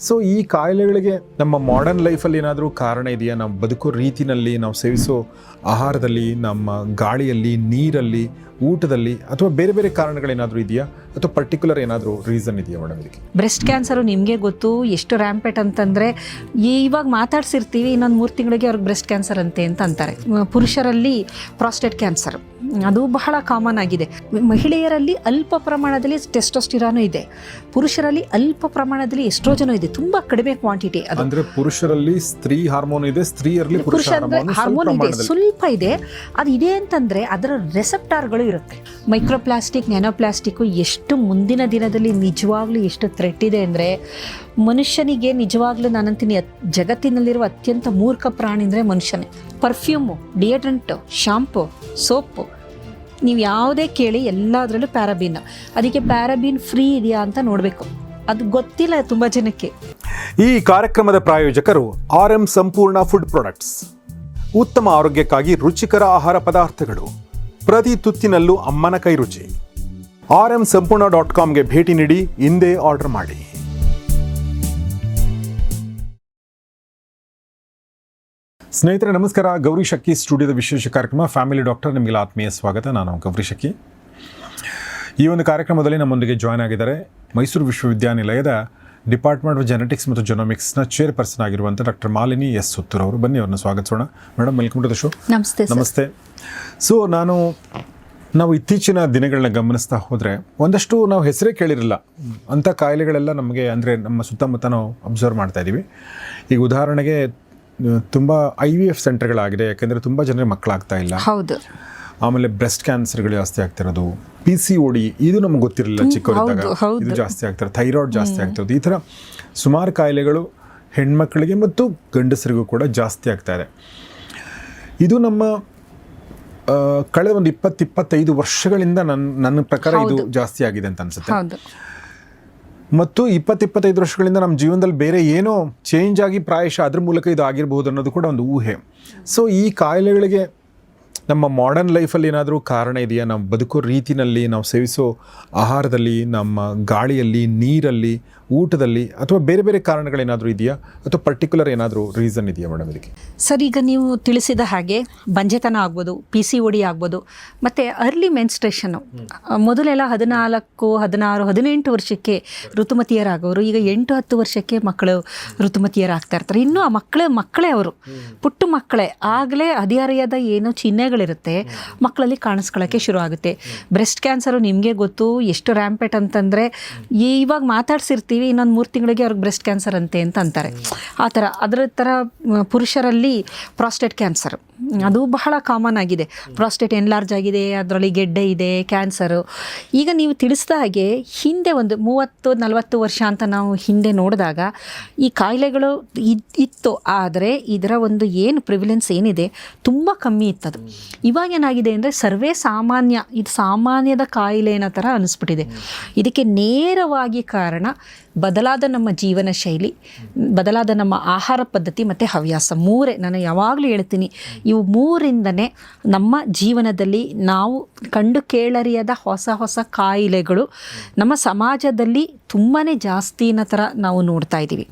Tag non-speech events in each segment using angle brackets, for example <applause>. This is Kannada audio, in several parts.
ಸೊ ಈ ಕಾಯಿಲೆಗಳಿಗೆ ನಮ್ಮ ಮಾಡರ್ನ್ ಲೈಫಲ್ಲಿ ಏನಾದರೂ ಕಾರಣ ಇದೆಯಾ? ನಾವು ಬದುಕೋ ರೀತಿನಲ್ಲಿ, ನಾವು ಸೇವಿಸೋ ಆಹಾರದಲ್ಲಿ, ನಮ್ಮ ಗಾಳಿಯಲ್ಲಿ, ನೀರಲ್ಲಿ, ಊಟದಲ್ಲಿ ಅಥವಾ ಬೇರೆ ಬೇರೆ ಕಾರಣಗಳೇನಾದರೂ ಇದೆಯಾ? ಅಥವಾ ಪರ್ಟಿಕ್ಯುಲರ್ ಏನಾದರೂ ರೀಸನ್ ಇದೆಯಾ ಮೇಡಮ್ ಇದಕ್ಕೆ? ಬ್ರೆಸ್ಟ್ ಕ್ಯಾನ್ಸರು ನಿಮಗೆ ಗೊತ್ತು ಎಷ್ಟು ರ್ಯಾಂಪೆಟ್ ಅಂತಂದರೆ ಇವಾಗ ಮಾತಾಡ್ಸಿರ್ತೀವಿ ಇನ್ನೊಂದು ಮೂರು ತಿಂಗಳಿಗೆ ಅವ್ರಿಗೆ ಬ್ರೆಸ್ಟ್ ಕ್ಯಾನ್ಸರ್ ಅಂತೆ ಅಂತ ಅಂತಾರೆ. ಪುರುಷರಲ್ಲಿ ಪ್ರಾಸ್ಟೇಟ್ ಕ್ಯಾನ್ಸರ್ ಅದು ಬಹಳ ಕಾಮನ್ ಆಗಿದೆ. ಮಹಿಳೆಯರಲ್ಲಿ ಅಲ್ಪ ಪ್ರಮಾಣದಲ್ಲಿ ಟೆಸ್ಟೋಸ್ಟಿರಾನು ಇದೆ. ಪುರುಷರಲ್ಲಿ ಅಲ್ಪ ಪ್ರಮಾಣದಲ್ಲಿ ಎಸ್ಟ್ರೋಜನು ಇದೆ. ತುಂಬಾ ಕಡಿಮೆ ಕ್ವಾಂಟಿಟಿ ಅದು. ಅಂದ್ರೆ ಪುರುಷರಲ್ಲಿ ಸ್ತ್ರೀ ಹಾರ್ಮೋನ್ ಇದೆ ಸ್ತ್ರೀಯರಲ್ಲಿ ಪುರುಷ ಹಾರ್ಮೋನ್ ಇದೆ. ಸ್ವಲ್ಪ ಇದೆ. ಅದು ಇದೆ ಅಂತಂದ್ರೆ ಅದರ ರೆಸೆಪ್ಟಾರ್ಗಳು ಇರುತ್ತೆ. ಮೈಕ್ರೋಪ್ಲಾಸ್ಟಿಕ್ ನೆನೋಪ್ಲಾಸ್ಟಿಕ್ ಎಷ್ಟು ಮುಂದಿನ ದಿನದಲ್ಲಿ ನಿಜವಾಗ್ಲೂ ಎಷ್ಟು ಥ್ರೆಟ್ ಇದೆ ಅಂದರೆ ಮನುಷ್ಯನಿಗೆ ನಿಜವಾಗ್ಲೂ ನಾನಂತೀನಿ ಅತ್- ಜಗತ್ತಿನಲ್ಲಿರುವ ಅತ್ಯಂತ ಮೂರ್ಖ ಪ್ರಾಣಿ ಅಂದರೆ ಮನುಷ್ಯನೇ. ಪರ್ಫ್ಯೂಮು ಡಿಯೋಡ್ರೆಂಟು ಶಾಂಪು ಸೋಪು ನೀವು ಯಾವುದೇ ಕೇಳಿ ಎಲ್ಲದರಲ್ಲೂ ಪ್ಯಾರಾಬೀನ್ ಅದಕ್ಕೆ ಪ್ಯಾರಾಬೀನ್ ಫ್ರೀ ಇದೆಯಾ ಅಂತ ನೋಡಬೇಕು. ಅದು ಗೊತ್ತಿಲ್ಲ ತುಂಬ ಜನಕ್ಕೆ. ಈ ಕಾರ್ಯಕ್ರಮದ ಪ್ರಾಯೋಜಕರು R M Sampoorna food products ಉತ್ತಮ ಆರೋಗ್ಯಕ್ಕಾಗಿ ರುಚಿಕರ ಆಹಾರ ಪದಾರ್ಥಗಳು. ಪ್ರತಿ ತುತ್ತಿನಲ್ಲೂ ಅಮ್ಮನ ಕೈ ರುಚಿ ಆರ್ ಎಂ ಸಂಪೂರ್ಣ ಡಾಟ್ ಕಾಮ್ಗೆ ಭೇಟಿ ನೀಡಿ ಹಿಂದೆ ಆರ್ಡರ್ ಮಾಡಿ. ಸ್ನೇಹಿತರೆ ನಮಸ್ಕಾರ. ಗೌರಿ ಶಕ್ಕಿ ಸ್ಟುಡಿಯೋದ ವಿಶೇಷ ಕಾರ್ಯಕ್ರಮ. ಫ್ಯಾಮಿಲಿ ಡಾಕ್ಟರ್ ನಿಮಗೆ ಆತ್ಮೀಯ ಸ್ವಾಗತ. ನಾನು ಗೌರಿ ಶಕ್ಕಿ ಈ ಒಂದು ಕಾರ್ಯಕ್ರಮದಲ್ಲಿ ನಮ್ಮೊಂದಿಗೆ ಜಾಯ್ನ್ ಆಗಿದ್ದಾರೆ ಮೈಸೂರು ವಿಶ್ವವಿದ್ಯಾನಿಲಯದ ಡಿಪಾರ್ಟ್ಮೆಂಟ್ ಆಫ್ ಜೆನೆಟಿಕ್ಸ್ ಮತ್ತು ಜೊನೋಮಿಕ್ಸ್ನ ಚೇರ್ ಪರ್ಸನ್ ಆಗಿರುವಂಥ ಡಾಕ್ಟರ್ ಮಾಲಿನಿ ಎಸ್ ಸುತ್ತೂರ್ ಅವರು. ಬನ್ನಿ ಅವ್ರನ್ನ ಸ್ವಾಗತಿಸೋಣ. Madam welcome to the show. ನಮಸ್ತೆ ನಮಸ್ತೆ. ಸೊ ನಾನು ನಾವು ಇತ್ತೀಚಿನ ದಿನಗಳನ್ನ ಗಮನಿಸ್ತಾ ಹೋದರೆ ಒಂದಷ್ಟು ನಾವು ಹೆಸರೇ ಕೇಳಿರಲಿಲ್ಲ ಅಂಥ ಕಾಯಿಲೆಗಳೆಲ್ಲ ನಮಗೆ ಅಂದರೆ ನಮ್ಮ ಸುತ್ತಮುತ್ತ ನಾವು ಅಬ್ಸರ್ವ್ ಮಾಡ್ತಾ ಇದ್ದೀವಿ ಈಗ ಉದಾಹರಣೆಗೆ ತುಂಬ ಐ ವಿ ಎಫ್ ಸೆಂಟರ್ಗಳಾಗಿದೆ ಯಾಕೆಂದರೆ ತುಂಬ ಜನರಿಗೆ ಮಕ್ಕಳಾಗ್ತಾ ಇಲ್ಲ. ಹೌದು. ಆಮೇಲೆ ಬ್ರೆಸ್ಟ್ ಕ್ಯಾನ್ಸರ್ಗಳು ಜಾಸ್ತಿ ಆಗ್ತಿರೋದು ಪಿ ಸಿ ಓಡಿ ಇದು ನಮ್ಗೆ ಗೊತ್ತಿರಲಿಲ್ಲ ಚಿಕ್ಕವರಿದ್ದಾಗ. ಇದು ಜಾಸ್ತಿ ಆಗ್ತಾರೆ ಥೈರಾಯ್ಡ್ ಜಾಸ್ತಿ ಆಗ್ತಿರೋದು. ಈ ಥರ ಸುಮಾರು ಕಾಯಿಲೆಗಳು ಹೆಣ್ಮಕ್ಳಿಗೆ ಮತ್ತು ಗಂಡಸರಿಗೂ ಕೂಡ ಜಾಸ್ತಿ ಆಗ್ತಾ ಇದೆ. ಇದು ನಮ್ಮ ಕಳೆದ ಒಂದು ಇಪ್ಪತ್ತು ಇಪ್ಪತ್ತೈದು ವರ್ಷಗಳಿಂದ ನನ್ನ ನನ್ನ ಪ್ರಕಾರ ಇದು ಜಾಸ್ತಿ ಆಗಿದೆ ಅಂತ ಅನ್ಸುತ್ತೆ. ಮತ್ತು ಇಪ್ಪತ್ತು ಇಪ್ಪತ್ತೈದು ವರ್ಷಗಳಿಂದ ನಮ್ಮ ಜೀವನದಲ್ಲಿ ಬೇರೆ ಏನೋ ಚೇಂಜ್ ಆಗಿ ಪ್ರಾಯಶಃ ಅದ್ರ ಮೂಲಕ ಇದು ಆಗಿರಬಹುದು ಅನ್ನೋದು ಕೂಡ ಒಂದು ಊಹೆ. ಸೊ ಈ ಕಾಯಿಲೆಗಳಿಗೆ ನಮ್ಮ ಮಾಡರ್ನ್ ಲೈಫಲ್ಲಿ ಏನಾದರೂ ಕಾರಣ ಇದೆಯಾ? ನಾವು ಬದುಕೋ ರೀತಿನಲ್ಲಿ ನಾವು ಸೇವಿಸೋ ಆಹಾರದಲ್ಲಿ ನಮ್ಮ ಗಾಳಿಯಲ್ಲಿ ನೀರಲ್ಲಿ ಊಟದಲ್ಲಿ ಅಥವಾ ಬೇರೆ ಬೇರೆ ಕಾರಣಗಳೇನಾದರೂ ಇದೆಯಾ? ಅಥವಾ ಪರ್ಟಿಕ್ಯುಲರ್ ಏನಾದರೂ ರೀಸನ್ ಇದೆಯಾ ಮೇಡಮ್ ಇದಕ್ಕೆ? ಸರ್ ಈಗ ನೀವು ತಿಳಿಸಿದ ಹಾಗೆ ಬಂಜೆತನ ಆಗ್ಬೋದು ಪಿ ಸಿ ಒಡಿ ಆಗ್ಬೋದು ಮತ್ತು ಅರ್ಲಿ ಮೆನ್ಸ್ಟ್ರೇಷನ್ನು ಮೊದಲೆಲ್ಲ ಹದಿನಾಲ್ಕು ಹದಿನಾರು ಹದಿನೆಂಟು ವರ್ಷಕ್ಕೆ ಋತುಮತಿಯರಾಗೋರು ಈಗ ಎಂಟು ಹತ್ತು ವರ್ಷಕ್ಕೆ ಮಕ್ಕಳು ಋತುಮತಿಯರಾಗ್ತಾ ಇರ್ತಾರೆ. ಇನ್ನೂ ಆ ಮಕ್ಕಳೇ ಮಕ್ಕಳೇ ಅವರು. ಪುಟ್ಟ ಮಕ್ಕಳೇ. ಆಗಲೇ ಹದಿಹರೆಯದ ಏನು ಚಿಹ್ನೆಗಳಿರುತ್ತೆ ಮಕ್ಕಳಲ್ಲಿ ಕಾಣಿಸ್ಕೊಳ್ಳೋಕ್ಕೆ ಶುರು ಆಗುತ್ತೆ. ಬ್ರೆಸ್ಟ್ ಕ್ಯಾನ್ಸರು ನಿಮಗೆ ಗೊತ್ತು ಎಷ್ಟು ರ್ಯಾಂಪೆಟ್ ಅಂತಂದರೆ ಇವಾಗ ಮಾತಾಡ್ಸಿರ್ತೀವಿ ಇನ್ನೊಂದು ಮೂರು ತಿಂಗಳಿಗೆ ಅವ್ರಿಗೆ ಬ್ರೆಸ್ಟ್ ಕ್ಯಾನ್ಸರ್ ಅಂತೆ ಅಂತ ಅಂತಾರೆ. ಆ ಥರ, ಅದರ ಥರ ಪುರುಷರಲ್ಲಿ ಪ್ರಾಸ್ಟೇಟ್ ಕ್ಯಾನ್ಸರ್ ಅದು ಬಹಳ ಕಾಮನ್ ಆಗಿದೆ. ಪ್ರಾಸ್ಟೇಟ್ ಎನ್ಲಾರ್ಜ್ ಆಗಿದೆ, ಅದರಲ್ಲಿ ಗೆಡ್ಡೆ ಇದೆ ಕ್ಯಾನ್ಸರು ಈಗ ನೀವು ತಿಳಿಸಿದ ಹಾಗೆ ಹಿಂದೆ ಒಂದು ಮೂವತ್ತು, ನಲವತ್ತು ವರ್ಷ ಅಂತ ನಾವು ಹಿಂದೆ ನೋಡಿದಾಗ ಈ ಕಾಯಿಲೆಗಳು ಇತ್ತು. ಆದರೆ ಇದರ ಒಂದು ಏನು ಪ್ರಿವಿಲೆನ್ಸ್ ಏನಿದೆ ತುಂಬ ಕಮ್ಮಿ ಇತ್ತದು. ಇವಾಗ ಏನಾಗಿದೆ ಅಂದರೆ ಸರ್ವೇ ಸಾಮಾನ್ಯ, ಇದು ಸಾಮಾನ್ಯದ ಕಾಯಿಲೆ ಅನ್ನೋ ಥರ ಅನಿಸ್ಬಿಟ್ಟಿದೆ. ಇದಕ್ಕೆ ನೇರವಾಗಿ ಕಾರಣ ಬದಲಾದ ನಮ್ಮ ಜೀವನ ಶೈಲಿ, ಬದಲಾದ ನಮ್ಮ ಆಹಾರ ಪದ್ಧತಿ ಮತ್ತು ಹವ್ಯಾಸ. ಮೂರೇ, ನಾನು ಯಾವಾಗಲೂ ಹೇಳ್ತೀನಿ, ಇವು ಮೂರಿಂದನೇ ನಮ್ಮ ಜೀವನದಲ್ಲಿ ನಾವು ಕಂಡು ಕೇಳರಿಯದ ಹೊಸ ಹೊಸ ಕಾಯಿಲೆಗಳು ನಮ್ಮ ಸಮಾಜದಲ್ಲಿ ತುಂಬಾ ಜಾಸ್ತಿನ ಥರ ನಾವು ನೋಡ್ತಾ ಇದ್ದೀವಿ.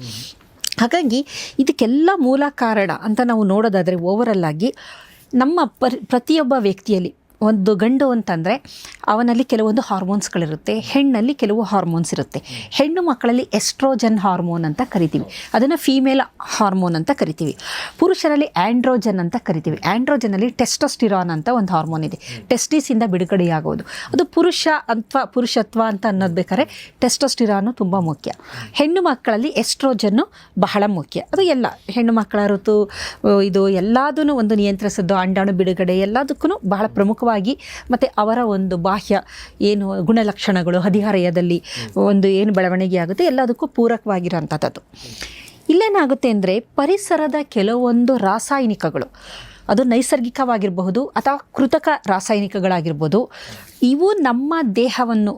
ಹಾಗಾಗಿ ಇದಕ್ಕೆಲ್ಲ ಮೂಲ ಕಾರಣ ಅಂತ ನಾವು ನೋಡೋದಾದರೆ ಓವರಲ್ಲಾಗಿ ನಮ್ಮ ಪರ್, ಪ್ರತಿಯೊಬ್ಬ ವ್ಯಕ್ತಿಯಲ್ಲಿ ಒಂದು ಗಂಡು ಅಂತಂದರೆ ಅವನಲ್ಲಿ ಕೆಲವೊಂದು ಹಾರ್ಮೋನ್ಸ್ಗಳಿರುತ್ತೆ, ಹೆಣ್ಣಲ್ಲಿ ಕೆಲವು ಹಾರ್ಮೋನ್ಸ್ ಇರುತ್ತೆ. ಹೆಣ್ಣು ಮಕ್ಕಳಲ್ಲಿ ಎಸ್ಟ್ರೋಜನ್ ಹಾರ್ಮೋನ್ ಅಂತ ಕರಿತೀವಿ. ಅದನ್ನು ಫೀಮೇಲ್ ಹಾರ್ಮೋನ್ ಅಂತ ಕರಿತೀವಿ. ಪುರುಷರಲ್ಲಿ ಆ್ಯಂಡ್ರೋಜನ್ ಅಂತ ಕರಿತೀವಿ. ಆ್ಯಂಡ್ರೋಜನಲ್ಲಿ ಟೆಸ್ಟೋಸ್ಟಿರಾನ್ ಅಂತ ಒಂದು ಹಾರ್ಮೋನ್ ಇದೆ. ಟೆಸ್ಟೀಸಿಂದ ಬಿಡುಗಡೆಯಾಗೋದು. ಅದು ಪುರುಷ ಅಥವಾ ಪುರುಷತ್ವ ಅಂತ ಅನ್ನೋದು ಬೇಕಾದ್ರೆ ಟೆಸ್ಟೋಸ್ಟಿರಾನು ತುಂಬ ಮುಖ್ಯ. ಹೆಣ್ಣು ಮಕ್ಕಳಲ್ಲಿ ಎಸ್ಟ್ರೋಜನ್ನು ಬಹಳ ಮುಖ್ಯ. ಅದು ಎಲ್ಲ. ಹೆಣ್ಣು ಮಕ್ಕಳ ಋತು, ಇದು ಎಲ್ಲದೂ ಒಂದು ನಿಯಂತ್ರಿಸೋದು ಅಂಡಾಣು ಬಿಡುಗಡೆ ಎಲ್ಲದಕ್ಕೂ ಬಹಳ ಪ್ರಮುಖವಾಗಿ ಮತ್ತು ಅವರ ಒಂದು ಬಾಹ್ಯ ಏನು ಗುಣಲಕ್ಷಣಗಳು, ಹದಿಹರೆಯದಲ್ಲಿ ಒಂದು ಏನು ಬೆಳವಣಿಗೆ ಆಗುತ್ತೆ, ಎಲ್ಲದಕ್ಕೂ ಪೂರಕವಾಗಿರೋಂಥದ್ದು ಇಲ್ಲೇನಾಗುತ್ತೆ ಅಂದರೆ ಪರಿಸರದ ಕೆಲವೊಂದು ರಾಸಾಯನಿಕಗಳು, ಅದು ನೈಸರ್ಗಿಕವಾಗಿರಬಹುದು ಅಥವಾ ಕೃತಕ ರಾಸಾಯನಿಕಗಳಾಗಿರ್ಬೋದು, ಇವು ನಮ್ಮ ದೇಹವನ್ನು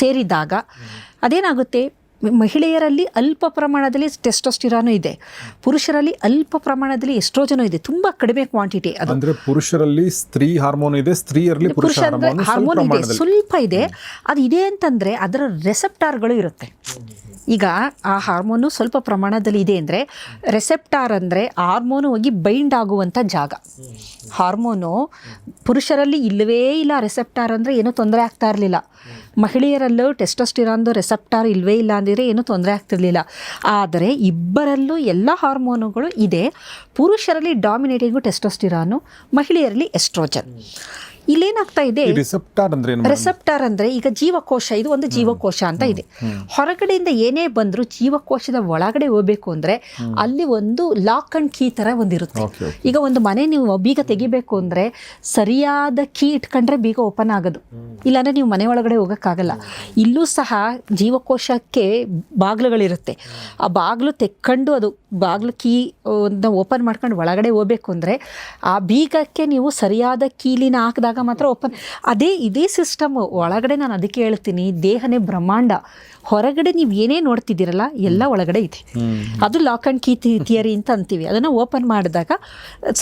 ಸೇರಿದಾಗ ಅದೇನಾಗುತ್ತೆ? ಮಹಿಳೆಯರಲ್ಲಿ ಅಲ್ಪ ಪ್ರಮಾಣದಲ್ಲಿ ಟೆಸ್ಟೋಸ್ಟಿರಾನು ಇದೆ. ಪುರುಷರಲ್ಲಿ ಅಲ್ಪ ಪ್ರಮಾಣದಲ್ಲಿ ಎಸ್ಟ್ರೋಜನು ಇದೆ. ತುಂಬ ಕಡಿಮೆ ಕ್ವಾಂಟಿಟಿ ಅದು. ಅಂದ್ರೆ ಪುರುಷರಲ್ಲಿ ಸ್ತ್ರೀ ಹಾರ್ಮೋನ್ ಇದೆ ಸ್ತ್ರೀಯರಲ್ಲಿ ಪುರುಷ ಪುರುಷ ಹಾರ್ಮೋನ್ ಇದೆ. ಸ್ವಲ್ಪ ಇದೆ. ಅದು ಇದೆ ಅಂತಂದ್ರೆ ಅದರ ರೆಸೆಪ್ಟಾರ್ಗಳು ಇರುತ್ತೆ. ಈಗ ಆ ಹಾರ್ಮೋನು ಸ್ವಲ್ಪ ಪ್ರಮಾಣದಲ್ಲಿ ಇದೆ ಅಂದರೆ ರೆಸೆಪ್ಟಾರ್ ಅಂದರೆ ಹಾರ್ಮೋನು ಹೋಗಿ ಬೈಂಡ್ ಆಗುವಂಥ ಜಾಗ. ಹಾರ್ಮೋನು ಪುರುಷರಲ್ಲಿ ಇಲ್ಲವೇ ಇಲ್ಲ ರೆಸೆಪ್ಟಾರ್ ಅಂದರೆ ಏನೂ ತೊಂದರೆ ಆಗ್ತಾ ಇರಲಿಲ್ಲ. ಮಹಿಳೆಯರಲ್ಲೂ ಟೆಸ್ಟೋಸ್ಟಿರಾನ್ದು ರೆಸೆಪ್ಟಾರ್ ಇಲ್ವೇ ಇಲ್ಲ ಅಂದಿದ್ರೆ ಏನೂ ತೊಂದರೆ ಆಗ್ತಿರ್ಲಿಲ್ಲ. ಆದರೆ ಇಬ್ಬರಲ್ಲೂ ಎಲ್ಲ ಹಾರ್ಮೋನುಗಳು ಇದೆ. ಪುರುಷರಲ್ಲಿ ಡಾಮಿನೇಟಿಂಗು ಟೆಸ್ಟೋಸ್ಟಿರಾನು ಮಹಿಳೆಯರಲ್ಲಿ ಎಸ್ಟ್ರೋಜನ್ ಇಲ್ಲೇನಾಗ್ತಾ ಇದೆ? ರಿಸೆಪ್ಟಾರ್ ಅಂದ್ರೆ ಏನು ರೆಸೆಪ್ಟಾರ್ ಅಂದ್ರೆ ಈಗ ಜೀವಕೋಶ ಇದು ಒಂದು ಜೀವಕೋಶ ಅಂತ ಇದೆ. ಹೊರಗಡೆಯಿಂದ ಏನೇ ಬಂದರೂ ಜೀವಕೋಶದ ಒಳಗಡೆ ಹೋಗ್ಬೇಕು ಅಂದ್ರೆ ಅಲ್ಲಿ ಒಂದು ಲಾಕ್ ಅಂಡ್ ಕೀ ತರ ಒಂದಿರುತ್ತೆ. ಈಗ ಒಂದು ಮನೆ ನೀವು ಬೀಗ ತೆಗಿಬೇಕು ಅಂದ್ರೆ ಸರಿಯಾದ ಕೀ ಇಟ್ಕೊಂಡ್ರೆ ಬೀಗ ಓಪನ್ ಆಗೋದು. ಇಲ್ಲಾಂದ್ರೆ ನೀವು ಮನೆ ಒಳಗಡೆ ಹೋಗೋಕ್ಕಾಗಲ್ಲ. ಇಲ್ಲೂ ಸಹ ಜೀವಕೋಶಕ್ಕೆ ಬಾಗಿಲುಗಳಿರುತ್ತೆ. ಆ ಬಾಗಿಲು ತೆಕ್ಕೊಂಡು ಅದು ಬಾಗಿಲು ಕೀ ಓಪನ್ ಮಾಡ್ಕೊಂಡು ಒಳಗಡೆ ಹೋಗ್ಬೇಕು ಅಂದ್ರೆ ಆ ಬೀಗಕ್ಕೆ ನೀವು ಸರಿಯಾದ ಕೀಲಿನ ಹಾಕಿದಾಗ ಮಾತ್ರ ಓಪನ್ ಅದೇ ಇದೇ ಸಿಸ್ಟಮ್ ಒಳಗಡೆ ನಾನು ಅದಕ್ಕೆ ಹೇಳ್ತೀನಿ ದೇಹನೇ ಬ್ರಹ್ಮಾಂಡ. ಹೊರಗಡೆ ನೀವು ಏನೇ ನೋಡ್ತಿದ್ದೀರಲ್ಲ ಎಲ್ಲ ಒಳಗಡೆ ಇದೆ. ಅದು ಲಾಕ್ ಆ್ಯಂಡ್ ಕೀ ಥಿಯರಿ ಅಂತ ಅಂತೀವಿ. ಅದನ್ನು ಓಪನ್ ಮಾಡಿದಾಗ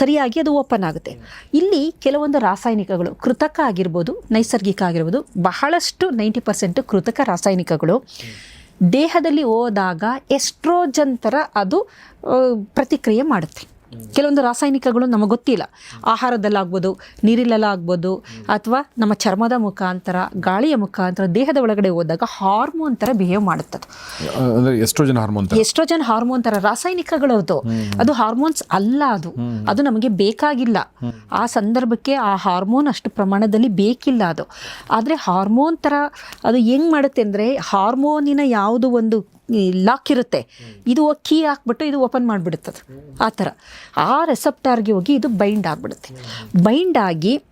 ಸರಿಯಾಗಿ ಅದು ಓಪನ್ ಆಗುತ್ತೆ. ಇಲ್ಲಿ ಕೆಲವೊಂದು ರಾಸಾಯನಿಕಗಳು ಕೃತಕ ಆಗಿರ್ಬೋದು ನೈಸರ್ಗಿಕ ಆಗಿರ್ಬೋದು ಬಹಳಷ್ಟು ನೈಂಟಿ ಪರ್ಸೆಂಟ್ ಕೃತಕ ರಾಸಾಯನಿಕಗಳು ದೇಹದಲ್ಲಿ ಹೋದಾಗ ಎಸ್ಟ್ರೋಜನ್ ಥರ ಅದು ಪ್ರತಿಕ್ರಿಯೆ ಮಾಡುತ್ತೆ. ಕೆಲವೊಂದು ರಾಸಾಯನಿಕಗಳು ನಮಗೆ ಗೊತ್ತಿಲ್ಲ. ಆಹಾರದಲ್ಲಾಗ್ಬೋದು ನೀರಿನಲ್ಲಾಗ್ಬೋದು ಅಥವಾ ನಮ್ಮ ಚರ್ಮದ ಮುಖಾಂತರ ಗಾಳಿಯ ಮುಖಾಂತರ ದೇಹದ ಒಳಗಡೆ ಹೋದಾಗ ಹಾರ್ಮೋನ್ ಥರ ಬಿಹೇವ್ ಮಾಡುತ್ತದೆ. ಎಸ್ಟ್ರೋಜನ್ ಹಾರ್ಮೋನ್ ತರ ಎಸ್ಟ್ರೋಜನ್ ಹಾರ್ಮೋನ್ ಥರ ರಾಸಾಯನಿಕಗಳು ಅದು. ಅದು ಹಾರ್ಮೋನ್ಸ್ ಅಲ್ಲ ಅದು. ಅದು ನಮಗೆ ಬೇಕಾಗಿಲ್ಲ. ಆ ಸಂದರ್ಭಕ್ಕೆ ಆ ಹಾರ್ಮೋನ್ ಅಷ್ಟು ಪ್ರಮಾಣದಲ್ಲಿ ಬೇಕಿಲ್ಲ ಅದು. ಆದರೆ ಹಾರ್ಮೋನ್ ಥರ ಅದು ಹೆಂಗೆ ಮಾಡುತ್ತೆ ಅಂದರೆ ಹಾರ್ಮೋನಿನ ಯಾವುದು ಒಂದು ಲಾಕ್ ಇರುತ್ತೆ. ಇದು ಕೀ ಹಾಕ್ಬಿಟ್ಟು ಇದು ಓಪನ್ ಮಾಡಿಬಿಡುತ್ತದೆ. ಆ ಥರ. ಆ ರೆಸೆಪ್ಟಾರ್ಗೆ ಹೋಗಿ ಇದು ಬೈಂಡ್ ಆಗಿಬಿಡುತ್ತೆ. ಬೈಂಡ್ ಆಗಿ